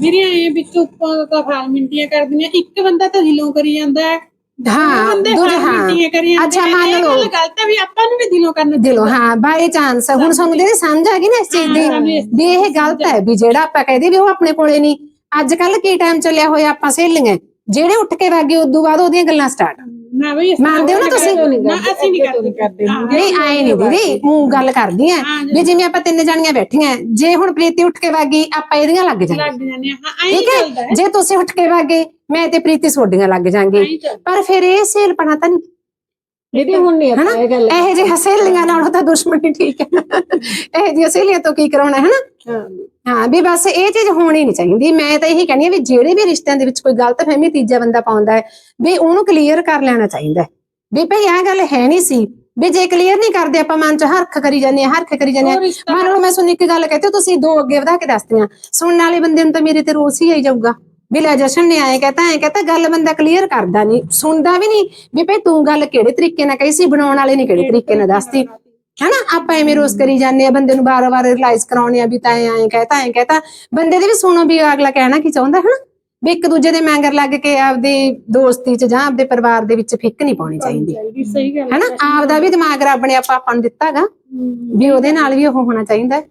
ਵੀਰੇ ਐ ਵਿੱਚ ਉੱਪਰ ਤਾਂ ਫਾਰਮੈਂਟੀਆਂ ਕਰਦੀਆਂ ਇੱਕ ਬੰਦਾ ਤਾਂ ਦਿਲੋਂ ਕਰੀ ਜਾਂਦਾ ਹੈ। ਹਾਂ ਬੰਦੇ ਦੂਜਾ ਹਾਂ। ਫਾਰਮੈਂਟੀਆਂ ਕਰੀ ਜਾਂਦੇ ਅੱਛਾ ਆ। ਮੰਨ ਇਹ ਲਓ। ਗੱਲ ਗਲਤ ਹੈ ਵੀ ਆਪਾਂ ਨੂੰ ਵੀ ਦਿਲੋਂ ਕਰਨਾ ਦਿਲੋਂ ਹਾਂ ਬਾਈ ਚਾਂਸ ਹੁਣ ਸਾਨੂੰ ਜਿਹੜੀ ਸਮਝ ਆ ਗਈ ਨਾ ਇਸ ਚੀਜ਼ ਦੀ? ਵੀ ਇਹ ਗਲਤ ਹੈ ਵੀ ਜਿਹੜਾ ਆਪਾਂ ਕਹਦੇ ਵੀ ਉਹ ਆਪਣੇ ਕੋਲੇ ਨਹੀਂ। ਅੱਜ ਕੱਲ ਕੀ ਟਾਈਮ ਚੱਲਿਆ ਹੋਇਆ ਆਪਾਂ ਸਹੇਲੀਆਂ? ਜਿਹੜੇ ਉੱਠ ਕੇ ਵਾਗੇ ਉਦੋਂ ਬਾਅਦ ਉਹਦੀਆਂ ਗੱਲਾਂ ਸਟਾਰਟ ਨਾ ਬਈ ਮੰਨਦੇ ਹੋ ਨਾ ਤੁਸੀਂ? ਨਾ ਅਸੀਂ ਨਹੀਂ ਕਰਦੇ। ਨਹੀਂ ਆਏ ਨਹੀਂ ਦੀਦੀ ਉਹ ਗੱਲ ਕਰਦੀ ਆ। ਵੀ ਜਿਵੇਂ ਆਪਾਂ ਤਿੰਨ ਜਣੀਆਂ ਬੈਠੀਆਂ ਜੇ ਹੁਣ ਪ੍ਰੀਤੀ ਉੱਠ ਕੇ ਵਾਗੀ ਆਪਾਂ ਇਹਦੀਆਂ ਲੱਗ ਜਾਣਗੇ ਲੱਗ ਜਾਂਦੇ ਆ ਹਾਂ ਐਂ ਠੀਕ ਚੱਲਦਾ ਹੈ। ਜੇ ਤੁਸੀਂ ਉੱਠ ਕੇ ਵਾਗੇ ਮੈਂ ਤੇ ਪ੍ਰੀਤੀ ਸੋਡੀਆਂ ਲੱਗ ਜਾਾਂਗੇ ਪਰ ਫਿਰ ਇਹ ਸਹੇਲਪਣਾ ਤਾਂ ਨਹੀਂ। ਦੀਦੀ ਹੁਣ ਨਹੀਂ ਆਪਾਂ ਇਹ ਗੱਲ ਇਹੋ ਜਿਹੇ ਸਹੇਲੀਆਂ ਨਾਲੋਂ ਤਾਂ ਦੁਸ਼ਮਣੀ ਠੀਕ ਹੈ। ਇਹੋ ਜਿਹੀਆਂ ਸਹੇਲੀਆਂ ਤੋਂ ਕੀ ਕਰਾਉਣਾ ਹੈ ਨਾ ਹਾਂ। ਵੀ ਬਸ ਇਹ ਚੀਜ਼ ਹੋਣੀ ਨਹੀਂ ਚਾਹੀਦੀ। ਮੈਂ ਤਾਂ ਇਹੀ ਕਹਿੰਦੀ ਆ ਵੀ ਜਿਹੜੇ ਵੀ ਰਿਸ਼ਤਿਆਂ ਦੇ ਵਿੱਚ ਕੋਈ ਗਲਤ ਫਹਿਮੀ ਤੀਜਾ ਬੰਦਾ ਪਾਉਂਦਾ ਹੈ ਵੀ ਉਹਨੂੰ ਕਲੀਅਰ ਕਰ ਲੈਣਾ ਚਾਹੀਦਾ ਹੈ। ਵੀ ਭਈ ਆਹ ਗੱਲ ਹੈ ਨਹੀਂ ਸੀ ਵੀ ਜੇ ਕਲੀਅਰ ਨਹੀਂ ਕਰਦੇ ਆਪਾਂ ਮਨ ਚ ਹਰਖ ਕਰੀ ਜਾਂਦੇ ਆ ਹਰਖ ਕਰੀ ਜਾਂਦੇ ਆ ਮੰਨ ਲਓ ਮੈਂ ਤੁਹਾਨੂੰ ਇੱਕ ਗੱਲ ਕਹਤੀ ਤੁਸੀਂ ਦੋ ਅੱਗੇ ਵਧਾ ਕੇ ਦੱਸਦੀਆਂ ਸੁਣਨ ਵਾਲੇ ਬੰਦੇ ਨੂੰ ਤਾਂ ਮੇਰੇ ਤੇ ਰੋਸ ਹੀ ਆਈ ਜਾਊਗਾ। ਵੀ ਲੈ ਜਸ਼ਨ ਨੇ ਆਏ ਕਹਤਾ ਐ ਕਹਤਾ ਗੱਲ ਬੰਦਾ ਕਲੀਅਰ ਕਰਦਾ ਨਹੀਂ ਸੁਣਦਾ ਵੀ ਨਹੀਂ ਵੀ ਭਈ ਤੂੰ ਗੱਲ ਕਿਹੜੇ ਤਰੀਕੇ ਨਾਲ ਕਹੀ ਸੀ ਬਣਾਉਣ ਵਾਲੇ ਨੇ ਕਿਹੜੇ ਤਰੀਕੇ ਨਾਲ ਦੱਸਤੀ ਹਨਾ ਆਪਾਂ ਐਵੇਂ ਰੋਸ ਕਰੀ ਜਾਂਦੇ ਆ ਬੰਦੇ ਨੂੰ ਬਾਰ-ਬਾਰ ਰਿਅਲਾਈਜ਼ ਕਰਾਉਣੇ ਆ ਵੀ ਤਾਂ ਐਂ ਕਹਤਾ ਐਂ ਕਹਤਾ ਬੰਦੇ ਦੇ ਵੀ ਸੁਣੋ ਵੀ ਅਗਲਾ ਕਹਿਣਾ ਕੀ ਚਾਹੁੰਦਾ ਹਨਾ? ਵੀ ਇੱਕ ਦੂਜੇ ਦੇ ਮੰਗਰ ਲੱਗ ਕੇ ਆਪਦੀ ਦੋਸਤੀ 'ਚ ਜਾਂ ਆਪਦੇ ਪਰਿਵਾਰ ਦੇ ਵਿੱਚ ਫਿੱਕ ਨਹੀਂ ਪਾਉਣੀ ਚਾਹੀਦੀ। ਸਹੀ ਗੱਲ ਹਨਾ ਆਪਦਾ ਵੀ ਦਿਮਾਗ ਰੱਬ ਨੇ ਆਪਾਂ ਆਪਾਂ ਨੂੰ ਦਿੱਤਾਗਾ ਵੀ ਉਹਦੇ ਨਾਲ ਵੀ ਉਹ ਹੋਣਾ ਚਾਹੀਦਾ। ਹੈ।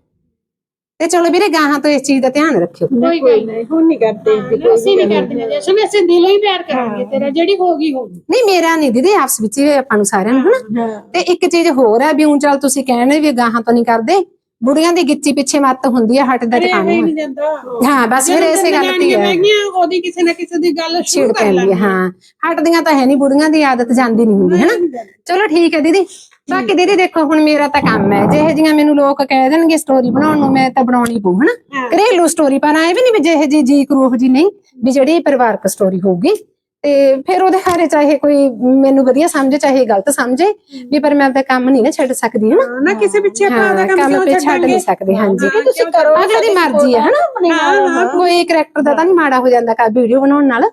ਤੇ ਚਲੋ ਵੀਰੇ ਗਾਹਾਂ ਤੋਂ ਇਸ ਚੀਜ਼ ਦਾ ਧਿਆਨ ਰੱਖਿਓ। ਕੋਈ ਗੱਲ ਨਹੀਂ ਹੁਣ ਨਹੀਂ ਕਰਦੇ ਨਾ, ਅਸੀਂ ਨਹੀਂ ਕਰਦੀਆਂ ਜਸ਼ਨ ਅਸੀਂ ਦਿਲੋਂ ਹੀ ਪਿਆਰ ਕਰਾਂਗੇ ਤੇਰਾ ਜਿਹੜੀ ਹੋ ਗਈ ਹੋ ਗਈ। ਨਹੀਂ ਮੇਰਾ ਨਹੀਂ ਦੀਦੀ ਆਪਸ ਵਿੱਚ ਹੀ ਆਪਾਂ ਨੂੰ ਸਾਰਿਆਂ ਨੂੰ ਹਨਾ? ਹਾਂ ਤੇ ਇੱਕ ਚੀਜ਼ ਹੋਰ ਹੈ ਵੀ ਊਂ ਚੱਲ ਤੁਸੀਂ ਕਹਿੰਦੇ ਵੀ ਗਾਹਾਂ ਤੋਂ ਨਹੀਂ ਕਰਦੇ ਬੁੜੀਆਂ ਦੀ ਗਿੱਚੀ ਪਿੱਛੇ ਮੱਤ ਹੁੰਦੀ ਹੈ ਹੱਟ ਦਾ ਅਰੇ ਟਿਕਾਣਾ ਨਹੀਂ ਜਾਂਦਾ। ਹਾਂ ਬਸ ਫਿਰ ਇਸੇ ਗੱਲ ਤੇ ਹੀ ਹੈ ਮਹਿੰਗੀਆਂ ਉਹਦੀ ਕਿਸੇ ਨਾ ਕਿਸੇ ਦੀ ਗੱਲ ਛਿੜ ਸ਼ੁਰੂ ਕਰ ਪੈਂਦੀ ਹੈ ਲੈਂਦੀ ਹਾਂ। ਹਟਦੀਆਂ ਤਾਂ ਹੈ ਨਹੀਂ ਬੁੜੀਆਂ ਦੀ ਆਦਤ ਜਾਂਦੀ ਨਹੀਂ ਹੁੰਦੀ ਹਨਾ? ਚਲੋ ਠੀਕ ਹੈ ਦੀਦੀ। ਬਾਕੀ ਦੀਦੀ ਦੇਖੋ ਹੁਣ ਮੇਰਾ ਤਾਂ ਕੰਮ ਹੈ। ਜਿਹੇ ਜੀਆਂ ਮੈਨੂੰ ਲੋਕ ਕਹਿ ਦੇਣਗੇ ਸਟੋਰੀ ਬਣਾਉਣ ਨੂੰ ਮੈਂ ਤਾਂ ਬਣਾਉਣੀ ਪਊ ਹਨਾ? ਘਰੇਲੂ ਸਟੋਰੀ ਪਰ ਐ ਵੀ ਨਹੀਂ ਵੀ ਜਿਹੇ ਜੀ ਜੀ ਕਰੂਹ ਜੀ ਨਹੀਂ ਵੀ ਜਿਹੜੀ ਪਰਿਵਾਰਕ ਸਟੋਰੀ ਹੋਊਗੀ। ਤੇ ਫਿਰ ਉਹਦੇ ਹਾਰੇ ਚਾਹੇ ਕੋਈ ਮੈਨੂੰ ਵਧੀਆ ਸਮਝੇ ਚਾਹੇ ਗਲਤ ਸਮਝੇ ਵੀ ਪਰ ਮੈਂ ਆਪਦਾ ਕੰਮ ਨਹੀਂ ਨਾ ਛੱਡ ਸਕਦੀ ਹਨਾ? ਨਾ ਕਿਸੇ ਪਿੱਛੇ ਆਪਾਂ ਉਹਦਾ ਕੰਮ ਕਿਉਂ ਛੱਡ ਨਹੀਂ ਸਕਦੇ ਹਾਂਜੀ। ਤੁਸੀਂ ਕਰੋ ਅਗਲੇ ਦੀ ਮਰਜ਼ੀ ਹੈ ਹਨਾ? ਕੋਈ ਕਰੈਕਟਰ ਦਾ ਤਾਂ ਨਹੀਂ ਮਾੜਾ ਹੋ ਜਾਂਦਾ ਕਾ ਵੀਡੀਓ ਬਣਾਉਣ ਨਾਲ।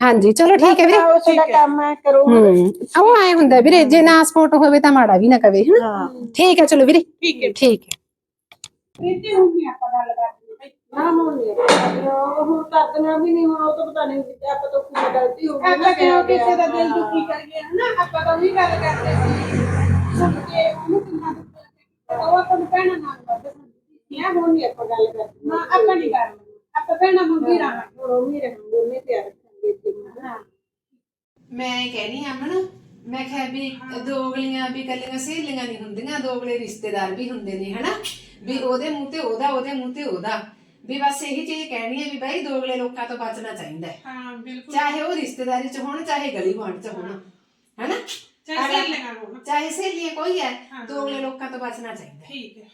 ਹਾਂਜੀ ਚਲੋ ਠੀਕ ਹੈ ਵੀਰੇ। ਉਹ ਤੁਹਾਡਾ ਕੰਮ ਹੈ ਕਰੋ। ਹੂੰ ਉਹ ਆਏ ਹੁੰਦਾ ਵੀਰੇ ਜੇ ਨਾ ਸਪੋਰਟ ਹੋਵੇ ਤਾਂ ਮਾੜਾ ਵੀ ਨਾ ਕਵੇ ਹਨਾ? ਠੀਕ ਹੈ ਚਲੋ ਵੀਰੇ। ਠੀਕ ਹੈ। ਠੀਕ ਹੈ। ਇੱਥੇ ਹੁਣ ਨਹੀਂ ਆਪਾਂ ਗੱਲ ਕਰਦੇ ਨਾ ਹੁਣ ਨਹੀਂ ਆਪਾਂ ਹੁਣ ਕਰਦੀਆਂ ਵੀ ਨਹੀਂ ਹੁਣ ਉਹ ਤਾਂ ਪਤਾ ਨਹੀਂ ਆਪਾਂ ਤੋਂ ਕੀ ਗਲਤੀ ਹੋ ਗਈ ਨਾ ਕਿਉਂ ਕਿਸੇ ਦਾ ਦਿਲ ਦੁਖੀ ਕਰ ਗਿਆ ਹਨਾ? ਆਪਾਂ ਤਾਂ ਵੀ ਗੱਲ ਕਰਦੇ ਸੀ। ਸੁਣ ਕੇ ਉਹਨੂੰ ਕਿੰਨਾ ਦੁੱਖ ਲੱਗਿਆ ਉਹ ਆਪਾਂ ਨੂੰ ਕਹਿਣਾ ਨਾ ਕਰਦੇ ਸੀ। ਇਹ ਹੁਣ ਨਹੀਂ ਆਪਾਂ ਗੱਲ ਕਰਦੇ ਨਾ ਆਪਾਂ ਨਹੀਂ ਕਰਨਾ ਆਪਾਂ ਕਹਿਣਾ ਮੰਗੀ ਰਹਾਂਗੇ ਹੁਣ ਉਹ ਵੀ ਰਹਾਂਗੇ ਉਹਨੇ ਪਿਆਰ ਰੱਖਾਂਗੇ ਤੇ ਹਾਂ ਮੈਂ ਕਹਿਣੀ ਅਮਨ ਮੈਂ ਕਿਹਾ ਵੀ ਦੋਗਲੀਆਂ ਵੀ ਕੱਲੀਆਂ ਸਹੇਲੀਆਂ ਨਹੀਂ ਹੁੰਦੀਆਂ ਦੋਗਲੇ ਰਿਸ਼ਤੇਦਾਰ ਵੀ ਹੁੰਦੇ ਨੇ ਹਨਾ? ਵੀ ਉਹਦੇ ਮੂੰਹ ਤੇ ਉਹਦਾ ਉਹਦੇ ਮੂੰਹ ਤੇ ਉਹਦਾ। ਵੀ ਬਸ ਇਹੀ ਚੀਜ਼ ਕਹਿਣੀ ਹੈ ਵੀ ਬਾਈ ਦੋਗਲੇ ਲੋਕਾਂ ਤੋਂ ਬਚਣਾ ਚਾਹੀਦਾ ਹੈ। ਹਾਂ ਬਿਲਕੁਲ। ਚਾਹੇ ਉਹ ਰਿਸ਼ਤੇਦਾਰੀ ਚ ਹੋਣ ਚਾਹੇ ਗਲੀ ਗੁਆਂਢ ਚ ਹੋਣ ਹਨਾ? ਚਾਹੇ ਸਹੇਲੀਆਂ ਹੋਣ। ਚਾਹੇ ਸਹੇਲੀਆਂ ਕੋਈ ਹੈ ਦੋਗਲੇ ਲੋਕਾਂ ਤੋਂ ਬਚਣਾ ਚਾਹੀਦਾ ਠੀਕ ਹੈ।